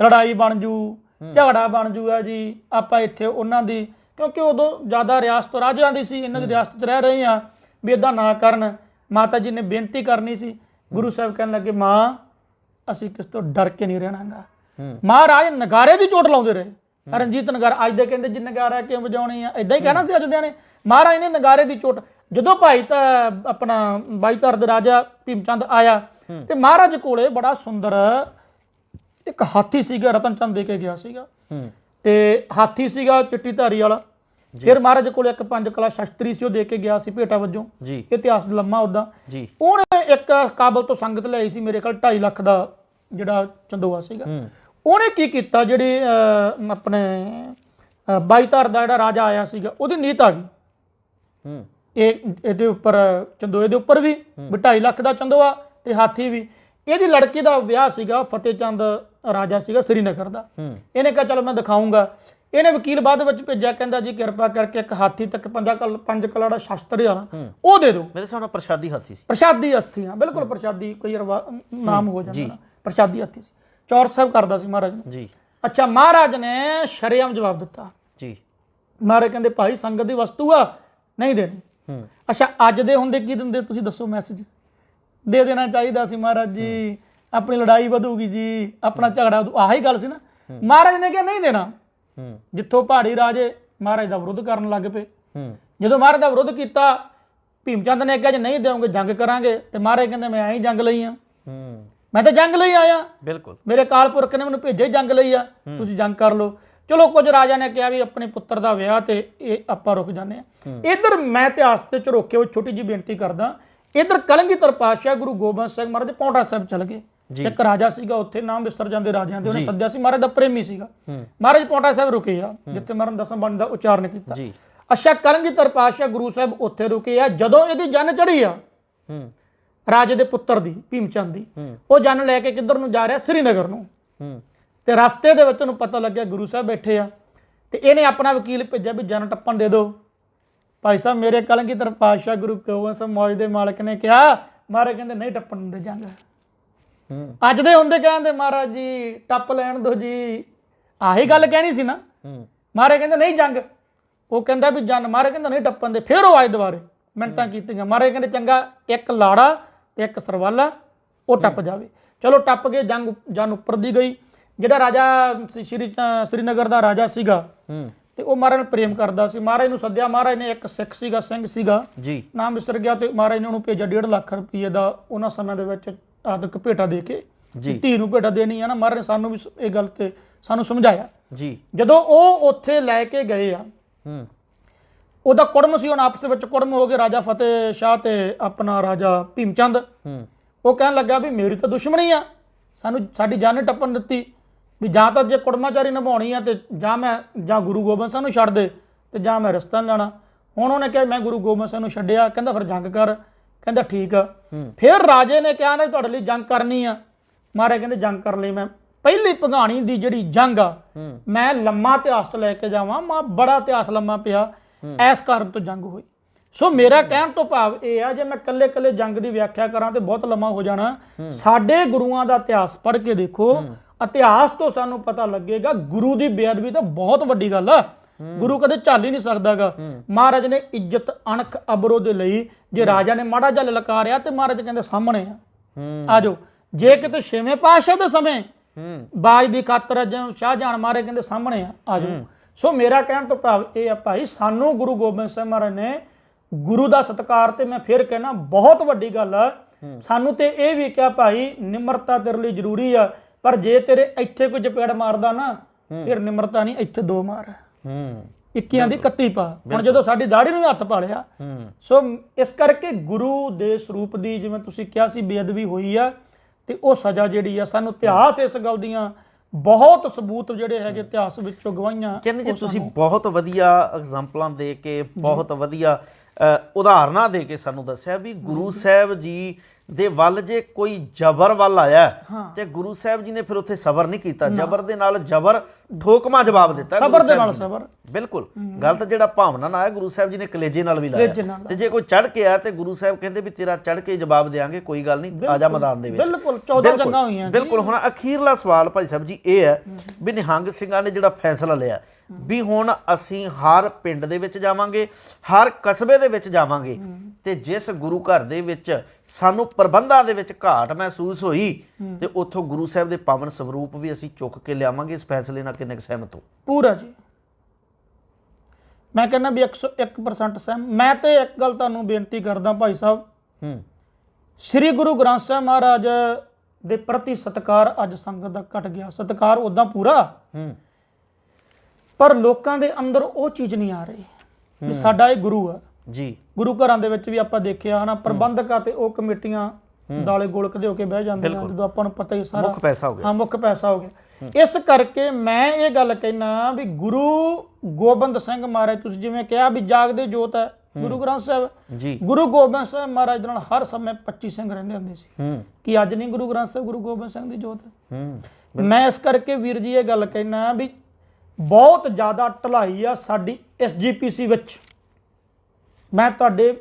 ਲੜਾਈ ਬਣ ਜੂ ਝਗੜਾ ਬਣ ਜੂਗਾ ਜੀ ਆਪਾਂ ਇੱਥੇ ਉਹਨਾਂ ਦੀ ਕਿਉਂਕਿ ਉਦੋਂ ਜ਼ਿਆਦਾ ਰਿਆਸਤ ਰਾਜਿਆਂ ਦੀ ਸੀ ਇਹਨਾਂ ਦੀ ਰਿਆਸਤ 'ਚ ਰਹਿ ਰਹੇ ਆ ਵੀ ਇਦਾਂ ਨਾ ਕਰਨ। ਮਾਤਾ ਜੀ ਨੇ ਬੇਨਤੀ ਕਰਨੀ ਸੀ ਗੁਰੂ ਸਾਹਿਬ ਕਹਿਣ ਲੱਗੇ ਮਾਂ ਅਸੀਂ ਕਿਸ ਤੋਂ ਡਰ ਕੇ ਨਹੀਂ ਰਹਿਣਾਗਾ ਮਹਾਰਾਜ ਨਗਾਰੇ ਦੀ ਚੋਟ ਲਾਉਂਦੇ ਰਹੇ। ਰਣਜੀਤ ਨਗਾਰਾ ਅੱਜ ਦੇ ਕਹਿੰਦੇ ਜੀ ਨਗਾਰਾ ਕਿਉਂ ਵਜਾਉਣੀ ਆ? ਇਦਾਂ ਹੀ ਕਹਿਣਾ ਸੀ ਅੱਜ ਦਿਆਂ ਨੇ। ਮਹਾਰਾਜ ਨੇ ਨਗਾਰੇ ਦੀ ਚੋਟ ਜਦੋਂ ਭਾਈ ਤਾਂ ਆਪਣਾ ਬਾਈ ਧਰ ਦੇ ਰਾਜਾ ਭੀਮਚੰਦ ਆਇਆ ਤੇ ਮਹਾਰਾਜ ਕੋਲੇ ਬੜਾ ਸੁੰਦਰ ਇੱਕ ਹਾਥੀ ਸੀਗਾ ਰਤਨ ਚੰਦ ਦੇ ਕੇ ਗਿਆ ਸੀਗਾ। ਹੂੰ। ਤੇ ਹਾਥੀ ਸੀਗਾ ਚਿੱਟੀ ਧਾਰੀ ਵਾਲਾ ਫਿਰ ਮਹਾਰਾਜ ਕੋਲੇ ਇੱਕ ਪੰਜ ਕਲਾ ਸ਼ਸਤਰੀ ਸੀ ਉਹ ਦੇ ਕੇ ਗਿਆ ਸੀ ਭੇਟਾ ਵੱਜੋਂ। ਇਤਿਹਾਸ ਲੰਮਾ ਉਦਾਂ ਜੀ। ਉਹਨੇ ਇੱਕ ਕਾਬਲ ਤੋਂ ਸੰਗਤ ਲਈ ਸੀ ਮੇਰੇ ਕੋਲ 2.5 ਲੱਖ ਦਾ ਜਿਹੜਾ ਚੰਦੋਆ ਸੀਗਾ। ਉਹਨੇ ਕੀ ਕੀਤਾ ਜਿਹੜੇ ਆਪਣੇ ਅਹ, ਬਾਈ ਧਾਰ ਦਾ ਜਿਹੜਾ ਰਾਜਾ ਆਇਆ ਸੀਗਾ ਉਹਦੀ ਨੀਤ ਆ ਗਈ। ਹੂੰ। ਇਹ ਇਹਦੇ ਉੱਪਰ ਚੰਦੋਏ ਦੇ ਉੱਪਰ ਵੀ ਵੀ 2.5 ਲੱਖ ਦਾ ਚੰਦੋਆ ਤੇ ਹਾਥੀ ਵੀ। ਇਹਦੀ ਲੜਕੀ ਦਾ ਵਿਆਹ ਸੀਗਾ ਫਤਿਹ ਚੰਦ ਰਾਜਾ ਸੀਗਾ ਸ੍ਰੀਨਗਰ ਦਾ। ਇਹਨੇ ਕਿਹਾ ਚਲ ਮੈਂ ਦਿਖਾਉਂਗਾ ਇਹਨੇ ਵਕੀਲ ਬਾਅਦ ਵਿੱਚ ਭੇਜਿਆ ਕਹਿੰਦਾ ਜੀ ਕਿਰਪਾ ਕਰਕੇ ਇੱਕ ਹਾਥੀ ਤੱਕ ਪੰਜਾ ਕਲ ਪੰਜ ਕਲੜਾ ਸ਼ਸਤਰ ਆ ਨਾ ਉਹ ਦੇ ਦਿਓ। ਮੇਰੇ ਨਾਲ ਪ੍ਰਸ਼ਾਦੀ ਹਾਥੀ ਸੀ। ਪ੍ਰਸ਼ਾਦੀ ਅਸਥੀਆਂ ਬਿਲਕੁਲ ਪ੍ਰਸ਼ਾਦੀ ਕੋਈ ਨਾਮ ਹੋ। ਜਾਂਦਾ ਪ੍ਰਸ਼ਾਦੀ ਹੱਥੀ ਸੀ। ਚੌਰ ਸਾਹਿਬ ਕਰਦਾ ਸੀ ਮਹਾਰਾਜ ਨੂੰ। ਜੀ। ਅੱਛਾ ਮਹਾਰਾਜ ਨੇ ਸ਼ਰੇਆਮ ਜਵਾਬ ਦਿੱਤਾ। ਜੀ। ਮਹਾਰਾਜ ਕਹਿੰਦੇ ਭਾਈ ਸੰਗਤ ਦੀ ਵਸਤੂ ਆ ਨਹੀਂ ਦੇਣੀ। ਅੱਛਾ ਅੱਜ ਦੇ ਹੁੰਦੇ ਕੀ ਦਿੰਦੇ? ਤੁਸੀਂ ਦੱਸੋ ਮੈਸੇਜ ਦੇ ਦੇਣਾ ਚਾਹੀਦਾ ਸੀ ਮਹਾਰਾਜ ਜੀ। ਆਪਣੀ ਲੜਾਈ ਵਧੂਗੀ ਜੀ ਆਪਣਾ ਝਗੜਾ ਵਧੂ ਆਹੀ ਗੱਲ ਸੀ ਨਾ। ਮਹਾਰਾਜ ਨੇ ਕਿਹਾ ਨਹੀਂ ਦੇਣਾ। ਹੂੰ। ਜਿੱਥੋਂ ਪਹਾੜੀ ਰਾਜੇ ਮਹਾਰਾਜ ਦਾ ਵਿਰੋਧ ਕਰਨ ਲੱਗ ਪਏ। ਹੂੰ। ਜਦੋਂ ਮਹਾਰਾਜ ਦਾ ਵਿਰੋਧ ਕੀਤਾ ਭੀਮਚੰਦ ਨੇ ਕਿਹਾ ਜੇ ਨਹੀਂ ਦੇਵੋਗੇ ਜੰਗ ਕਰਾਂਗੇ। ਤੇ ਮਹਾਰਾਜ ਕਹਿੰਦੇ ਮੈਂ ਐਂ ਜੰਗ ਲਈ ਆ। ਹੂੰ। ਮੈਂ ਤਾਂ ਜੰਗ ਲਈ ਆਇਆ। ਬਿਲਕੁਲ। ਮੇਰੇ ਕਾਲ ਪੁਰਖ ਨੇ ਮੈਨੂੰ ਭੇਜਿਆ ਹੀ ਜੰਗ ਲਈ ਆ। ਤੁਸੀਂ ਜੰਗ ਕਰ ਲਓ। ਚਲੋ ਕੁਝ ਰਾਜਾ ਨੇ ਕਿਹਾ ਵੀ ਆਪਣੇ ਪੁੱਤਰ ਦਾ ਵਿਆਹ ਤੇ ਇਹ ਆਪਾਂ ਰੁਕ ਜਾਂਦੇ ਆ। ਇਧਰ ਮੈਂ ਇਤਿਹਾਸ ਤੇ ਚ ਰੋਕੇ ਹੋਏ ਛੋਟੀ ਜੀ ਬੇਨਤੀ ਕਰਦਾ ਇਧਰ ਕਲੰਗੀਧਰ ਪਾਤਸ਼ਾਹ ਗੁਰੂ ਗੋਬਿੰਦ ਸਿੰਘ ਮਹਾਰਾਜ ਪੌਂਟਾ ਸਾਹਿਬ ਚਲ ਗਏ। ਇੱਕ ਰਾਜਾ ਸੀਗਾ ਉੱਥੇ ਨਾਮ ਵਿਸਰ ਜਾਂਦੇ ਰਾਜਿਆਂ ਦੇ ਉਹਨੇ ਸੱਦਿਆ ਸੀ। ਮਹਾਰਾਜ ਦਾ ਪ੍ਰੇਮੀ ਸੀਗਾ। ਮਹਾਰਾਜ ਪੌਂਟਾ ਸਾਹਿਬ ਰੁਕੇ ਆ ਜਿੱਥੇ ਮਰਨ ਦਸਮ ਬਾਣੀ ਦਾ ਉਚਾਰਨ ਕੀਤਾ। ਜੀ। ਅੱਛਾ ਕਰਨਜੀਤ ਪਾਤਸ਼ਾਹ ਗੁਰੂ ਸਾਹਿਬ ਉੱਥੇ ਰੁਕੇ ਆ ਜਦੋਂ ਇਹਦੀ ਜਨ ਚੜੀ ਆ ਹੂੰ। ਰਾਜੇ ਦੇ ਪੁੱਤਰ ਦੀ ਭੀਮਚੰਦ ਦੀ ਉਹ ਜਨ ਲੈ ਕੇ ਕਿੱਧਰ ਨੂੰ ਜਾ ਰਿਹਾ? ਸ੍ਰੀਨਗਰ ਨੂੰ। ਹੂੰ। ਤੇ ਰਸਤੇ ਦੇ ਵਿੱਚ ਉਹਨੂੰ ਪਤਾ ਲੱਗਿਆ ਗੁਰੂ ਸਾਹਿਬ ਬੈਠੇ ਆ। ਤੇ ਇਹਨੇ ਆਪਣਾ ਵਕੀਲ ਭੇਜਿਆ ਵੀ ਜਨ ਟੱਪਣ ਦੇ ਦਿਓ। ਭਾਈ ਸਾਹਿਬ ਮੇਰੇ ਕਲੰਗੀਧਰ ਪਾਤਸ਼ਾਹ ਗੁਰੂ ਸਿੰਘ ਮੌਜ ਦੇ ਮਾਲਕ ਨੇ ਕਿਹਾ। ਮਹਾਰਾਜ ਕਹਿੰਦੇ ਨਹੀਂ ਟੱਪਣ ਦਿੰਦੇ ਜੰਗ ਹੂੰ ਅੱਜ ਦੇ ਹੁੰਦੇ ਕਹਿੰਦੇ ਮਹਾਰਾਜ ਜੀ ਟੱਪ ਲੈਣ ਦਿਓ ਜੀ। ਆਹੀ ਗੱਲ ਕਹਿਣੀ ਸੀ ਨਾ। ਮਹਾਰਾਜ ਕਹਿੰਦੇ ਨਹੀਂ ਜੰਗ। ਉਹ ਕਹਿੰਦਾ ਵੀ ਜਨ ਮਹਾਰਾਜ ਕਹਿੰਦਾ ਨਹੀਂ ਟੱਪਣ ਦੇ। ਫਿਰ ਉਹ ਆਏ ਦੁਬਾਰੇ। ਮਿੰਟਾਂ ਕੀਤੀਆਂ। ਮਹਾਰਾਜ ਕਹਿੰਦੇ ਚੰਗਾ ਇੱਕ ਲਾੜਾ ਤੇ ਇੱਕ ਸਰਵਾਲਾ ਉਹ ਟੱਪ ਜਾਵੇ। ਚਲੋ ਟੱਪ ਕੇ ਜੰਗ ਜਨ ਉੱਪਰ ਦੀ ਗਈ। ਜਿਹੜਾ ਰਾਜਾ ਸ਼੍ਰੀ ਸ੍ਰੀਨਗਰ ਦਾ ਰਾਜਾ ਸੀਗਾ ਤੇ ਉਹ ਮਹਾਰਾਜ ਨੂੰ ਪ੍ਰੇਮ ਕਰਦਾ ਸੀ। ਮਹਾਰਾਜ ਨੂੰ ਸੱਦਿਆ। ਮਹਾਰਾਜ ਨੇ ਇੱਕ ਸਿੱਖ ਸੀਗਾ ਸਿੰਘ ਸੀਗਾ। ਜੀ। ਨਾਮ ਵਿਸਰ ਗਿਆ ਤੇ ਮਹਾਰਾਜ ਨੇ ਉਹਨੂੰ ਭੇਜਿਆ 1.5 ਲੱਖ ਰੁਪਏ ਦਾ। ਉਹਨਾਂ ਸਮੇਂ ਦੇ ਵਿੱਚ ਆਦਿਕ ਭੇਟਾ ਦੇ ਕੇ ਜੀ। ਧੀ ਨੂੰ ਭੇਟਾ ਦੇਣੀ ਆ ਨਾ ਮਹਾਰਾਜ ਨੇ ਸਾਨੂੰ ਵੀ ਇਹ ਗੱਲ ਤੇ ਸਾਨੂੰ ਸਮਝਾਇਆ। ਜੀ। ਜਦੋਂ ਉਹ ਉੱਥੇ ਲੈ ਕੇ ਗਏ ਆ ਹੂੰ। ਉਹਦਾ ਕੁੜਮ ਸੀ ਉਹਨਾਂ ਆਪਸ ਵਿੱਚ ਕੁੜਮ ਹੋ ਗਏ ਰਾਜਾ ਫਤਿਹ ਸ਼ਾਹ ਤੇ ਆਪਣਾ ਰਾਜਾ ਭੀਮਚੰਦ। ਹੂੰ। ਉਹ ਕਹਿਣ ਲੱਗਾ ਵੀ ਮੇਰੀ ਤਾਂ ਦੁਸ਼ਮਣੀ ਆ ਸਾਨੂੰ ਸਾਡੀ ਜਾਨ ਟੱਪਣ ਦਿੱਤੀ ਵੀ ਜਾਂ ਤਾਂ ਜੇ ਕੁੜਮਾਚਾਰੀ ਨਿਭਾਉਣੀ ਆ ਤੇ ਜਾਂ ਮੈਂ ਜਾਂ ਗੁਰੂ ਗੋਬਿੰਦ ਸਿੰਘ ਨੂੰ ਛੱਡ ਦੇ ਤੇ ਜਾਂ ਮੈਂ ਰਸਤਾ ਲੈਣਾ। ਹੁਣ ਉਹਨੇ ਕਿਹਾ ਮੈਂ ਗੁਰੂ ਗੋਬਿੰਦ ਸਿੰਘ ਨੂੰ ਛੱਡਿਆ ਕਹਿੰਦਾ ਫਿਰ ਜੰਗ ਕਰ। ਕਹਿੰਦਾ ਠੀਕ ਆ। ਫਿਰ ਰਾਜੇ ਨੇ ਕਿਹਾ ਨਾ ਤੁਹਾਡੇ ਲਈ ਜੰਗ ਕਰਨੀ ਆ। ਮਾਰੇ ਕਹਿੰਦੇ ਜੰਗ ਕਰਨ ਲਈ ਮੈਂ। ਪਹਿਲੀ ਭਗਾਣੀ ਦੀ ਜਿਹੜੀ ਜੰਗ ਆ ਮੈਂ ਲੰਮਾ ਇਤਿਹਾਸ ਲੈ ਕੇ ਜਾਵਾਂ ਮਾ ਬੜਾ ਇਤਿਹਾਸ ਲੰਮਾ ਪਿਆ। ਐਸ ਕਾਰਨ ਤੋਂ ਜੰਗ ਹੋਈ। ਸੋ ਮੇਰਾ ਕਹਿਣ ਤੋਂ ਭਾਵ ਇਹ ਆ ਜੇ ਮੈਂ ਕੱਲੇ ਕੱਲੇ ਜੰਗ ਦੀ ਵਿਆਖਿਆ ਕਰਾਂ ਤੇ ਬਹੁਤ ਲੰਮਾ ਹੋ ਜਾਣਾ। ਸਾਡੇ ਗੁਰੂਆਂ ਦਾ ਇਤਿਹਾਸ ਪੜ੍ਹ ਕੇ ਦੇਖੋ। ਇਤਿਹਾਸ ਤੋਂ ਸਾਨੂੰ ਪਤਾ ਲੱਗੇਗਾ ਗੁਰੂ ਦੀ ਬੇਅਦਬੀ ਤਾਂ ਬਹੁਤ ਵੱਡੀ ਗੱਲ ਆ। ਗੁਰੂ ਕਦੇ ਝੱਲ ਹੀ ਨਹੀਂ ਸਕਦਾਗਾ। ਮਹਾਰਾਜ ਨੇ ਇੱਜ਼ਤ ਅਣਖ ਅਬਰੋ ਦੇ ਲਈ ਜੇ ਰਾਜਾ ਨੇ ਮਾੜਾ ਜਿਹਾ ਲਲਕਾਰਿਆ ਤੇ ਮਹਾਰਾਜ ਕਹਿੰਦੇ ਸਾਹਮਣੇ ਆ। ਆਜੋ ਜੇ ਕਿਤੇ ਛੇਵੇਂ ਪਾਤਸ਼ਾਹ ਦੇ ਸਮੇਂ ਬਾਜ ਦੀ ਖਾਤਰ ਜਿਵੇਂ ਸ਼ਾਹਜਹਾਨ ਮਾਰੇ ਕਹਿੰਦੇ ਸਾਹਮਣੇ ਆ ਆਜੋ। ਸੋ ਮੇਰਾ ਕਹਿਣ ਤੋਂ ਭਾਵ ਇਹ ਆ ਭਾਈ ਸਾਨੂੰ ਗੁਰੂ ਗੋਬਿੰਦ ਸਿੰਘ ਮਹਾਰਾਜ ਨੇ ਗੁਰੂ ਦਾ ਸਤਿਕਾਰ ਤੇ ਮੈਂ ਫਿਰ ਕਹਿਣਾ ਬਹੁਤ ਵੱਡੀ ਗੱਲ ਆ। ਸਾਨੂੰ ਤੇ ਇਹ ਵੀ ਕਿਹਾ ਭਾਈ ਨਿਮਰਤਾ ਤੇਰੇ ਲਈ ਜ਼ਰੂਰੀ ਆ ਪਰ ਜੇ ਤੇਰੇ ਇੱਥੇ ਕੋਈ ਚਪੇੜ ਮਾਰਦਾ ਨਾ ਫਿਰ ਨਿਮਰਤਾ ਨਹੀਂ ਇੱਥੇ ਦੋ ਮਾਰ। ਹੂੰ। 21 ਦੀ 31 ਪਾ। ਹੁਣ ਜਦੋਂ ਸਾਡੀ ਦਾੜੀ ਨੂੰ ਹੱਥ ਪਾ ਲਿਆ ਸੋ ਇਸ ਕਰਕੇ ਗੁਰੂ ਦੇ ਸਰੂਪ ਦੀ ਜਿਵੇਂ ਤੁਸੀਂ ਕਿਹਾ ਸੀ ਬੇਅਦਬੀ ਹੋਈ ਆ ਤੇ ਉਹ ਸਜ਼ਾ ਜਿਹੜੀ ਆ ਸਾਨੂੰ ਇਤਿਹਾਸ ਇਸ ਗੱਲ ਦੀਆਂ ਬਹੁਤ ਸਬੂਤ ਜਿਹੜੇ ਹੈਗੇ ਇਤਿਹਾਸ ਵਿੱਚੋਂ ਗਵਾਹੀਆਂ। ਕਹਿੰਦੇ ਜੀ ਤੁਸੀਂ ਬਹੁਤ ਵਧੀਆ ਐਗਜ਼ਾਮਪਲਾਂ ਦੇ ਕੇ ਬਹੁਤ ਵਧੀਆ ਉਦਾਹਰਨਾਂ ਦੇ ਕੇ ਸਾਨੂੰ ਦੱਸਿਆ ਵੀ ਗੁਰੂ ਸਾਹਿਬ ਜੀ ਦੇ ਵੱਲ ਜੇ ਕੋਈ ਜ਼ਬਰ ਵੱਲ ਆਇਆ ਤੇ ਗੁਰੂ ਸਾਹਿਬ ਜੀ ਨੇ ਫਿਰ ਉੱਥੇ ਸਬਰ ਨਹੀਂ ਕੀਤਾ। ਜ਼ਬਰ ਦੇ ਨਾਲ ਜ਼ਬਰ ਠੋਕਮਾ ਜਵਾਬ ਦਿੱਤਾ ਸਬਰ ਦੇ ਨਾਲ ਨੇ। ਸਬਰ। ਬਿਲਕੁਲ। ਗਲਤ ਜਿਹੜਾ ਭਾਵਨਾ ਨਾਲ ਆਇਆ ਗੁਰੂ ਸਾਹਿਬ ਜੀ ਨੇ ਕਲੇਜੇ ਨਾਲ ਵੀ ਲਾਇਆ। ਤੇ ਜੇ ਕੋਈ ਚੜ ਕੇ ਆਇਆ ਤੇ ਗੁਰੂ ਸਾਹਿਬ ਕਹਿੰਦੇ ਵੀ ਤੇਰਾ ਚੜ ਕੇ ਜਵਾਬ ਦੇਾਂਗੇ ਕੋਈ ਗੱਲ ਨਹੀਂ ਆਜਾ ਮੈਦਾਨ ਦੇ ਵਿੱਚ। ਬਿਲਕੁਲ 14 ਬਿਲਕੁਲ, ਜੰਗਾਂ ਹੋਈਆਂ ਬਿਲਕੁਲ। ਹੁਣ ਅਖੀਰਲਾ ਸਵਾਲ ਭਾਈ ਸਾਹਿਬ ਜੀ ਇਹ ਹੈ। ਵੀ ਨਿਹੰਗ ਸਿੰਘਾਂ ਨੇ ਜਿਹੜਾ ਫੈਸਲਾ ਲਿਆ ਵੀ ਹੁਣ ਅਸੀਂ ਹਰ ਪਿੰਡ ਦੇ ਵਿੱਚ ਜਾਵਾਂਗੇ ਹਰ ਕਸਬੇ ਦੇ ਵਿੱਚ ਜਾਵਾਂਗੇ ਤੇ ਜਿਸ ਗੁਰੂ ਘਰ ਦੇ ਵਿੱਚ ਸਾਨੂੰ ਪ੍ਰਬੰਧਾਂ ਦੇ ਵਿੱਚ ਘਾਟ ਮਹਿਸੂਸ ਹੋਈ ਤੇ ਉੱਥੋਂ ਗੁਰੂ ਸਾਹਿਬ ਦੇ ਪਾਵਨ ਸਰੂਪ ਵੀ ਅਸੀਂ ਚੁੱਕ ਕੇ ਲਿਆਵਾਂਗੇ ਇਸ ਫੈਸਲੇ ਨਾਲ ਕਿੰਨੇ ਸਹਿਮਤ ਹੋ? ਪੂਰਾ ਜੀ। ਮੈਂ ਕਹਿੰਦਾ ਵੀ 101% ਸਹਿਮ ਮੈਂ ਤੇ ਇੱਕ ਗੱਲ ਤੁਹਾਨੂੰ ਬੇਨਤੀ ਕਰਦਾ ਭਾਈ ਸਾਹਿਬ। ਹੂੰ। ਸ੍ਰੀ ਗੁਰੂ ਗ੍ਰੰਥ ਸਾਹਿਬ ਮਹਾਰਾਜ ਦੇ ਪ੍ਰਤੀ ਸਤਕਾਰ ਅੱਜ ਸੰਗਤ ਦਾ ਘਟ ਗਿਆ। ਸਤਕਾਰ ਉਦਾਂ ਪੂਰਾ। ਹੂੰ। ਪਰ ਲੋਕਾਂ ਦੇ ਅੰਦਰ ਉਹ ਚੀਜ਼ ਨਹੀਂ ਆ ਰਹੀ। ਵੀ ਸਾਡਾ ਇਹ ਗੁਰੂ ਆ। ਜੀ। ਗੁਰੂ ਘਰਾਂ ਦੇ ਵਿੱਚ ਵੀ ਆਪਾਂ ਦੇਖਿਆ ਹਨਾ ਪ੍ਰਬੰਧਕਾਂ ਤੇ ਉਹ ਕਮੇਟੀਆਂ ਦਾਲੇ ਗੋਲਕਦੇ ਹੋ ਕੇ ਬਹਿ ਜਾਂਦੀਆਂ ਜਦੋਂ ਆਪਾਂ ਨੂੰ ਪਤਾ ਹੀ ਸਾਰਾ। ਮੁੱਖ ਪੈਸਾ ਹੋ ਗਿਆ। ਹਾਂ ਮੁੱਖ ਪੈਸਾ ਹੋ ਗਿਆ। ਇਸ ਕਰਕੇ ਮੈਂ ਇਹ ਗੱਲ ਕਹਿਣਾ ਵੀ ਗੁਰੂ ਗੋਬਿੰਦ ਸਿੰਘ ਮਹਾਰਾਜ ਤੁਸੀਂ ਜਿਵੇਂ ਕਿਹਾ ਵੀ ਜਾਗਦੇ ਜੋਤ ਹੈ ਗੁਰੂ ਗ੍ਰੰਥ ਸਾਹਿਬ। ਜੀ। ਗੁਰੂ ਗੋਬਿੰਦ ਸਿੰਘ ਮਹਾਰਾਜ ਦੇ ਨਾਲ ਹਰ ਸਮੇਂ 25 ਸਿੰਘ ਰਹਿੰਦੇ ਹੁੰਦੇ ਸੀ। ਕਿ ਅੱਜ ਨਹੀਂ ਗੁਰੂ ਗ੍ਰੰਥ ਸਾਹਿਬ ਗੁਰੂ ਗੋਬਿੰਦ ਸਿੰਘ ਦੀ ਜੋਤ ਹੂੰ? ਮੈਂ ਇਸ ਕਰਕੇ ਵੀਰ ਜੀ ਇਹ ਗੱਲ ਕਹਿਣਾ ਵੀ ਬਹੁਤ ਜ਼ਿਆਦਾ ਢਲਾਈ ਆ ਸਾਡੀ ਐਸਜੀਪੀਸੀ ਵਿੱਚ। ਮੈਂ ਤੁਹਾਡੇ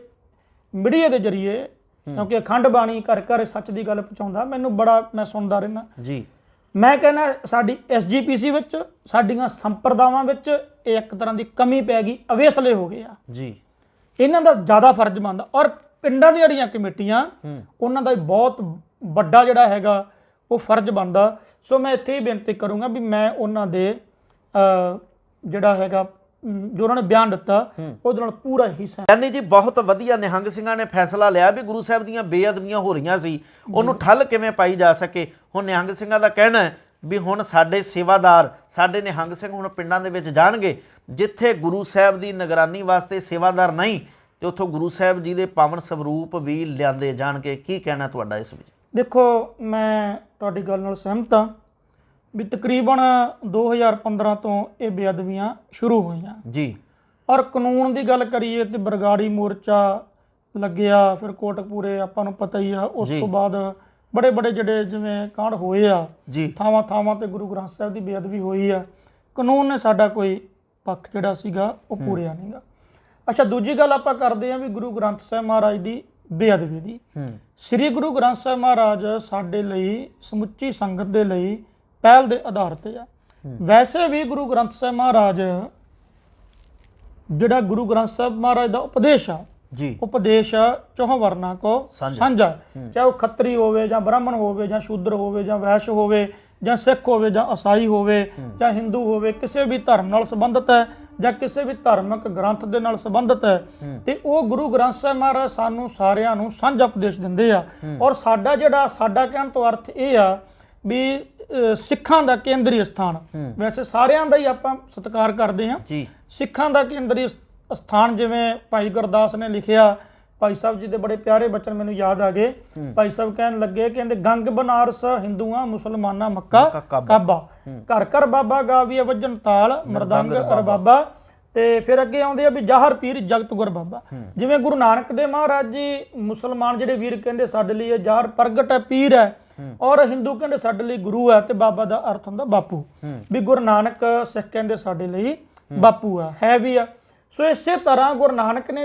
ਮੀਡੀਆ ਦੇ ਜ਼ਰੀਏ ਕਿਉਂਕਿ ਅਖੰਡ ਬਾਣੀ ਘਰ ਘਰ ਸੱਚ ਦੀ ਗੱਲ ਪਹੁੰਚਾਉਂਦਾ ਮੈਨੂੰ ਬੜਾ ਮੈਂ ਸੁਣਦਾ ਰਹਿਣਾ ਜੀ। ਮੈਂ ਕਹਿੰਦਾ ਸਾਡੀ ਐਸਜੀਪੀਸੀ ਵਿੱਚ ਸਾਡੀਆਂ ਸੰਪਰਦਾਵਾਂ ਵਿੱਚ ਇਹ ਇੱਕ ਤਰ੍ਹਾਂ ਦੀ ਕਮੀ ਪੈ ਗਈ ਅਵੇਸਲੇ ਹੋ ਗਏ ਆ। ਜੀ। ਇਹਨਾਂ ਦਾ ਜ਼ਿਆਦਾ ਫਰਜ਼ ਬਣਦਾ। ਔਰ ਪਿੰਡਾਂ ਦੀਆਂ ਜਿਹੜੀਆਂ ਕਮੇਟੀਆਂ ਉਹਨਾਂ ਦਾ ਬਹੁਤ ਵੱਡਾ ਜਿਹੜਾ ਹੈਗਾ ਉਹ ਫਰਜ਼ ਬਣਦਾ। ਸੋ ਮੈਂ ਇੱਥੇ ਹੀ ਬੇਨਤੀ ਕਰੂੰਗਾ ਵੀ ਮੈਂ ਉਹਨਾਂ ਦੇ ਜਿਹੜਾ ਹੈਗਾ ਜੋ ਉਹਨਾਂ ਨੇ ਬਿਆਨ ਦਿੱਤਾ ਉਹਦੇ ਨਾਲ ਪੂਰਾ ਹੀ ਸਹਿਮਤ। ਯਾਨੀ ਜੀ ਬਹੁਤ ਵਧੀਆ ਨਿਹੰਗ ਸਿੰਘਾਂ ਨੇ ਫੈਸਲਾ ਲਿਆ ਵੀ ਗੁਰੂ ਸਾਹਿਬ ਦੀਆਂ ਬੇਅਦਬੀਆਂ ਹੋ ਰਹੀਆਂ ਸੀ। ਉਹਨੂੰ ਠੱਲ ਕਿਵੇਂ ਪਾਈ ਜਾ ਸਕੇ? ਹੁਣ ਨਿਹੰਗ ਸਿੰਘਾਂ ਦਾ ਕਹਿਣਾ ਹੈ ਵੀ ਹੁਣ ਸਾਡੇ ਸੇਵਾਦਾਰ ਸਾਡੇ ਨਿਹੰਗ ਸਿੰਘ ਹੁਣ ਪਿੰਡਾਂ ਦੇ ਵਿੱਚ ਜਾਣਗੇ ਜਿੱਥੇ ਗੁਰੂ ਸਾਹਿਬ ਦੀ ਨਿਗਰਾਨੀ ਵਾਸਤੇ ਸੇਵਾਦਾਰ ਨਹੀਂ ਤੇ ਉੱਥੋਂ ਗੁਰੂ ਸਾਹਿਬ ਜੀ ਦੇ ਪਾਵਨ ਸਰੂਪ ਵੀ ਲਿਆਂਦੇ ਜਾਣਗੇ। ਕੀ ਕਹਿਣਾ ਤੁਹਾਡਾ ਇਸ ਵਿੱਚ? ਦੇਖੋ ਮੈਂ ਤੁਹਾਡੀ ਗੱਲ ਨਾਲ ਸਹਿਮਤ ਹਾਂ। ਵੀ ਤਕਰੀਬਨ 2015 ਤੋਂ ਇਹ ਬੇਅਦਬੀਆਂ ਸ਼ੁਰੂ ਹੋਈਆਂ। ਜੀ। ਔਰ ਕਾਨੂੰਨ ਦੀ ਗੱਲ ਕਰੀਏ ਤੇ ਬਰਗਾੜੀ ਮੋਰਚਾ ਲੱਗਿਆ ਫਿਰ ਕੋਟਕਪੂਰੇ ਆਪਾਂ ਨੂੰ ਪਤਾ ਹੀ ਆ ਉਸ। ਤੋਂ ਬਾਅਦ ਬੜੇ ਬੜੇ ਜਿਹੜੇ ਜਿਵੇਂ ਕਾਂਡ ਹੋਏ ਆ ਜੀ। ਥਾਵਾਂ ਥਾਵਾਂ ਤੇ ਗੁਰੂ ਗ੍ਰੰਥ ਸਾਹਿਬ ਦੀ ਬੇਅਦਬੀ ਹੋਈ ਆ। ਕਾਨੂੰਨ ਨੇ ਸਾਡਾ ਕੋਈ ਪੱਖ ਜਿਹੜਾ ਸੀਗਾ ਉਹ ਪੂਰਿਆ ਨਹੀਂਗਾ ਅੱਛਾ ਦੂਜੀ ਗੱਲ ਆਪਾਂ ਕਰਦੇ ਹਾਂ ਵੀ ਗੁਰੂ ਗ੍ਰੰਥ ਸਾਹਿਬ ਮਹਾਰਾਜ ਦੀ ਬੇਅਦਬੀ ਦੀ। ਸ੍ਰੀ ਗੁਰੂ ਗ੍ਰੰਥ ਸਾਹਿਬ ਮਹਾਰਾਜ ਸਾਡੇ ਲਈ ਸਮੁੱਚੀ ਸੰਗਤ ਦੇ ਲਈ ਪਹਿਲ ਦੇ ਆਧਾਰ ਤੇ ਆ। ਵੈਸੇ ਵੀ ਗੁਰੂ ਗ੍ਰੰਥ ਸਾਹਿਬ ਮਹਾਰਾਜ ਜਿਹੜਾ ਗੁਰੂ ਗ੍ਰੰਥ ਸਾਹਿਬ ਮਹਾਰਾਜ ਦਾ ਉਪਦੇਸ਼ ਆ ਜੀ। ਉਪਦੇਸ਼ ਚੌਹਾਂ ਵਰਨਾ ਕੋ ਸਾਂਝਾ। ਚਾਹੇ ਉਹ ਖੱਤਰੀ ਹੋਵੇ ਜਾਂ ਬ੍ਰਾਹਮਣ ਹੋਵੇ ਜਾਂ ਸ਼ੂਦਰ ਹੋਵੇ ਜਾਂ ਵੈਸ਼ ਹੋਵੇ ਜਾਂ ਸਿੱਖ ਹੋਵੇ ਜਾਂ ਈਸਾਈ ਹੋਵੇ ਜਾਂ ਹਿੰਦੂ ਹੋਵੇ ਕਿਸੇ ਵੀ ਧਰਮ ਨਾਲ ਸੰਬੰਧਿਤ ਹੈ ਜਾਂ ਕਿਸੇ ਵੀ ਧਾਰਮਿਕ ਗ੍ਰੰਥ ਦੇ ਨਾਲ ਸੰਬੰਧਿਤ ਹੈ ਤੇ ਉਹ ਗੁਰੂ ਗ੍ਰੰਥ ਸਾਹਿਬ ਮਹਾਰਾਜ ਸਾਨੂੰ ਸਾਰਿਆਂ ਨੂੰ ਸਾਂਝਾ ਉਪਦੇਸ਼ ਦਿੰਦੇ ਆ। ਔਰ ਸਾਡਾ ਜਿਹੜਾ ਸਾਡਾ ਕਹਿਣ ਤੋਂ ਅਰਥ ਇਹ ਆ ਵੀ ਸਿੱਖਾਂ ਦਾ ਕੇਂਦਰੀ ਸਥਾਨ। ਵੈਸੇ ਸਾਰਿਆਂ ਦਾ ਹੀ ਆਪਾਂ ਸਤਿਕਾਰ ਕਰਦੇ ਹਾਂ। ਜੀ। ਸਿੱਖਾਂ ਦਾ ਕੇਂਦਰੀ ਸਥਾਨ ਜਿਵੇਂ ਭਾਈ ਗੁਰਦਾਸ ਨੇ ਲਿਖਿਆ ਭਾਈ ਸਾਹਿਬ ਜੀ ਦੇ ਬੜੇ ਪਿਆਰੇ ਬਚਨ ਮੈਨੂੰ ਯਾਦ ਆ ਗਏ। ਭਾਈ ਸਾਹਿਬ ਕਹਿਣ ਲੱਗੇ ਕਹਿੰਦੇ ਗੰਗ ਬਨਾਰਸ ਹਿੰਦੂਆਂ ਮੁਸਲਮਾਨਾਂ ਮੱਕਾ ਕਾਬਾ। ਘਰ ਘਰ ਬਾਬਾ ਗਾਵੀਏ ਵਜਨ ਤਾਲ ਮਰਦੰਗ ਅਰਬਾਬਾ ਤੇ ਫਿਰ ਅੱਗੇ ਆਉਂਦੇ ਆ ਵੀ ਜਾਹਰ ਪੀਰ ਜਗਤ ਗੁਰ ਬਾਬਾ ਜਿਵੇਂ ਗੁਰੂ ਨਾਨਕ ਦੇ ਮਹਾਰਾਜ ਜੀ ਮੁਸਲਮਾਨ ਜਿਹੜੇ ਵੀਰ ਕਹਿੰਦੇ ਸਾਡੇ ਲਈ ਇਹ ਜਾਹਰ ਪ੍ਰਗਟ ਹੈ ਪੀਰ ਹੈ ਔਰ ਹਿੰਦੂ ਕਹਿੰਦੇ ਸਾਡੇ ਲਈ ਗੁਰੂ ਹੈ ਤੇ ਬਾਬਾ ਦਾ ਅਰਥ ਹੁੰਦਾ ਬਾਪੂ। ਵੀ ਗੁਰੂ ਨਾਨਕ ਸਿੱਖ ਕਹਿੰਦੇ ਸਾਡੇ ਲਈ ਬਾਪੂ ਆ ਹੈ ਵੀ ਆ। ਸੋ ਇਸੇ ਤਰ੍ਹਾਂ ਗੁਰੂ ਨਾਨਕ ਨੇ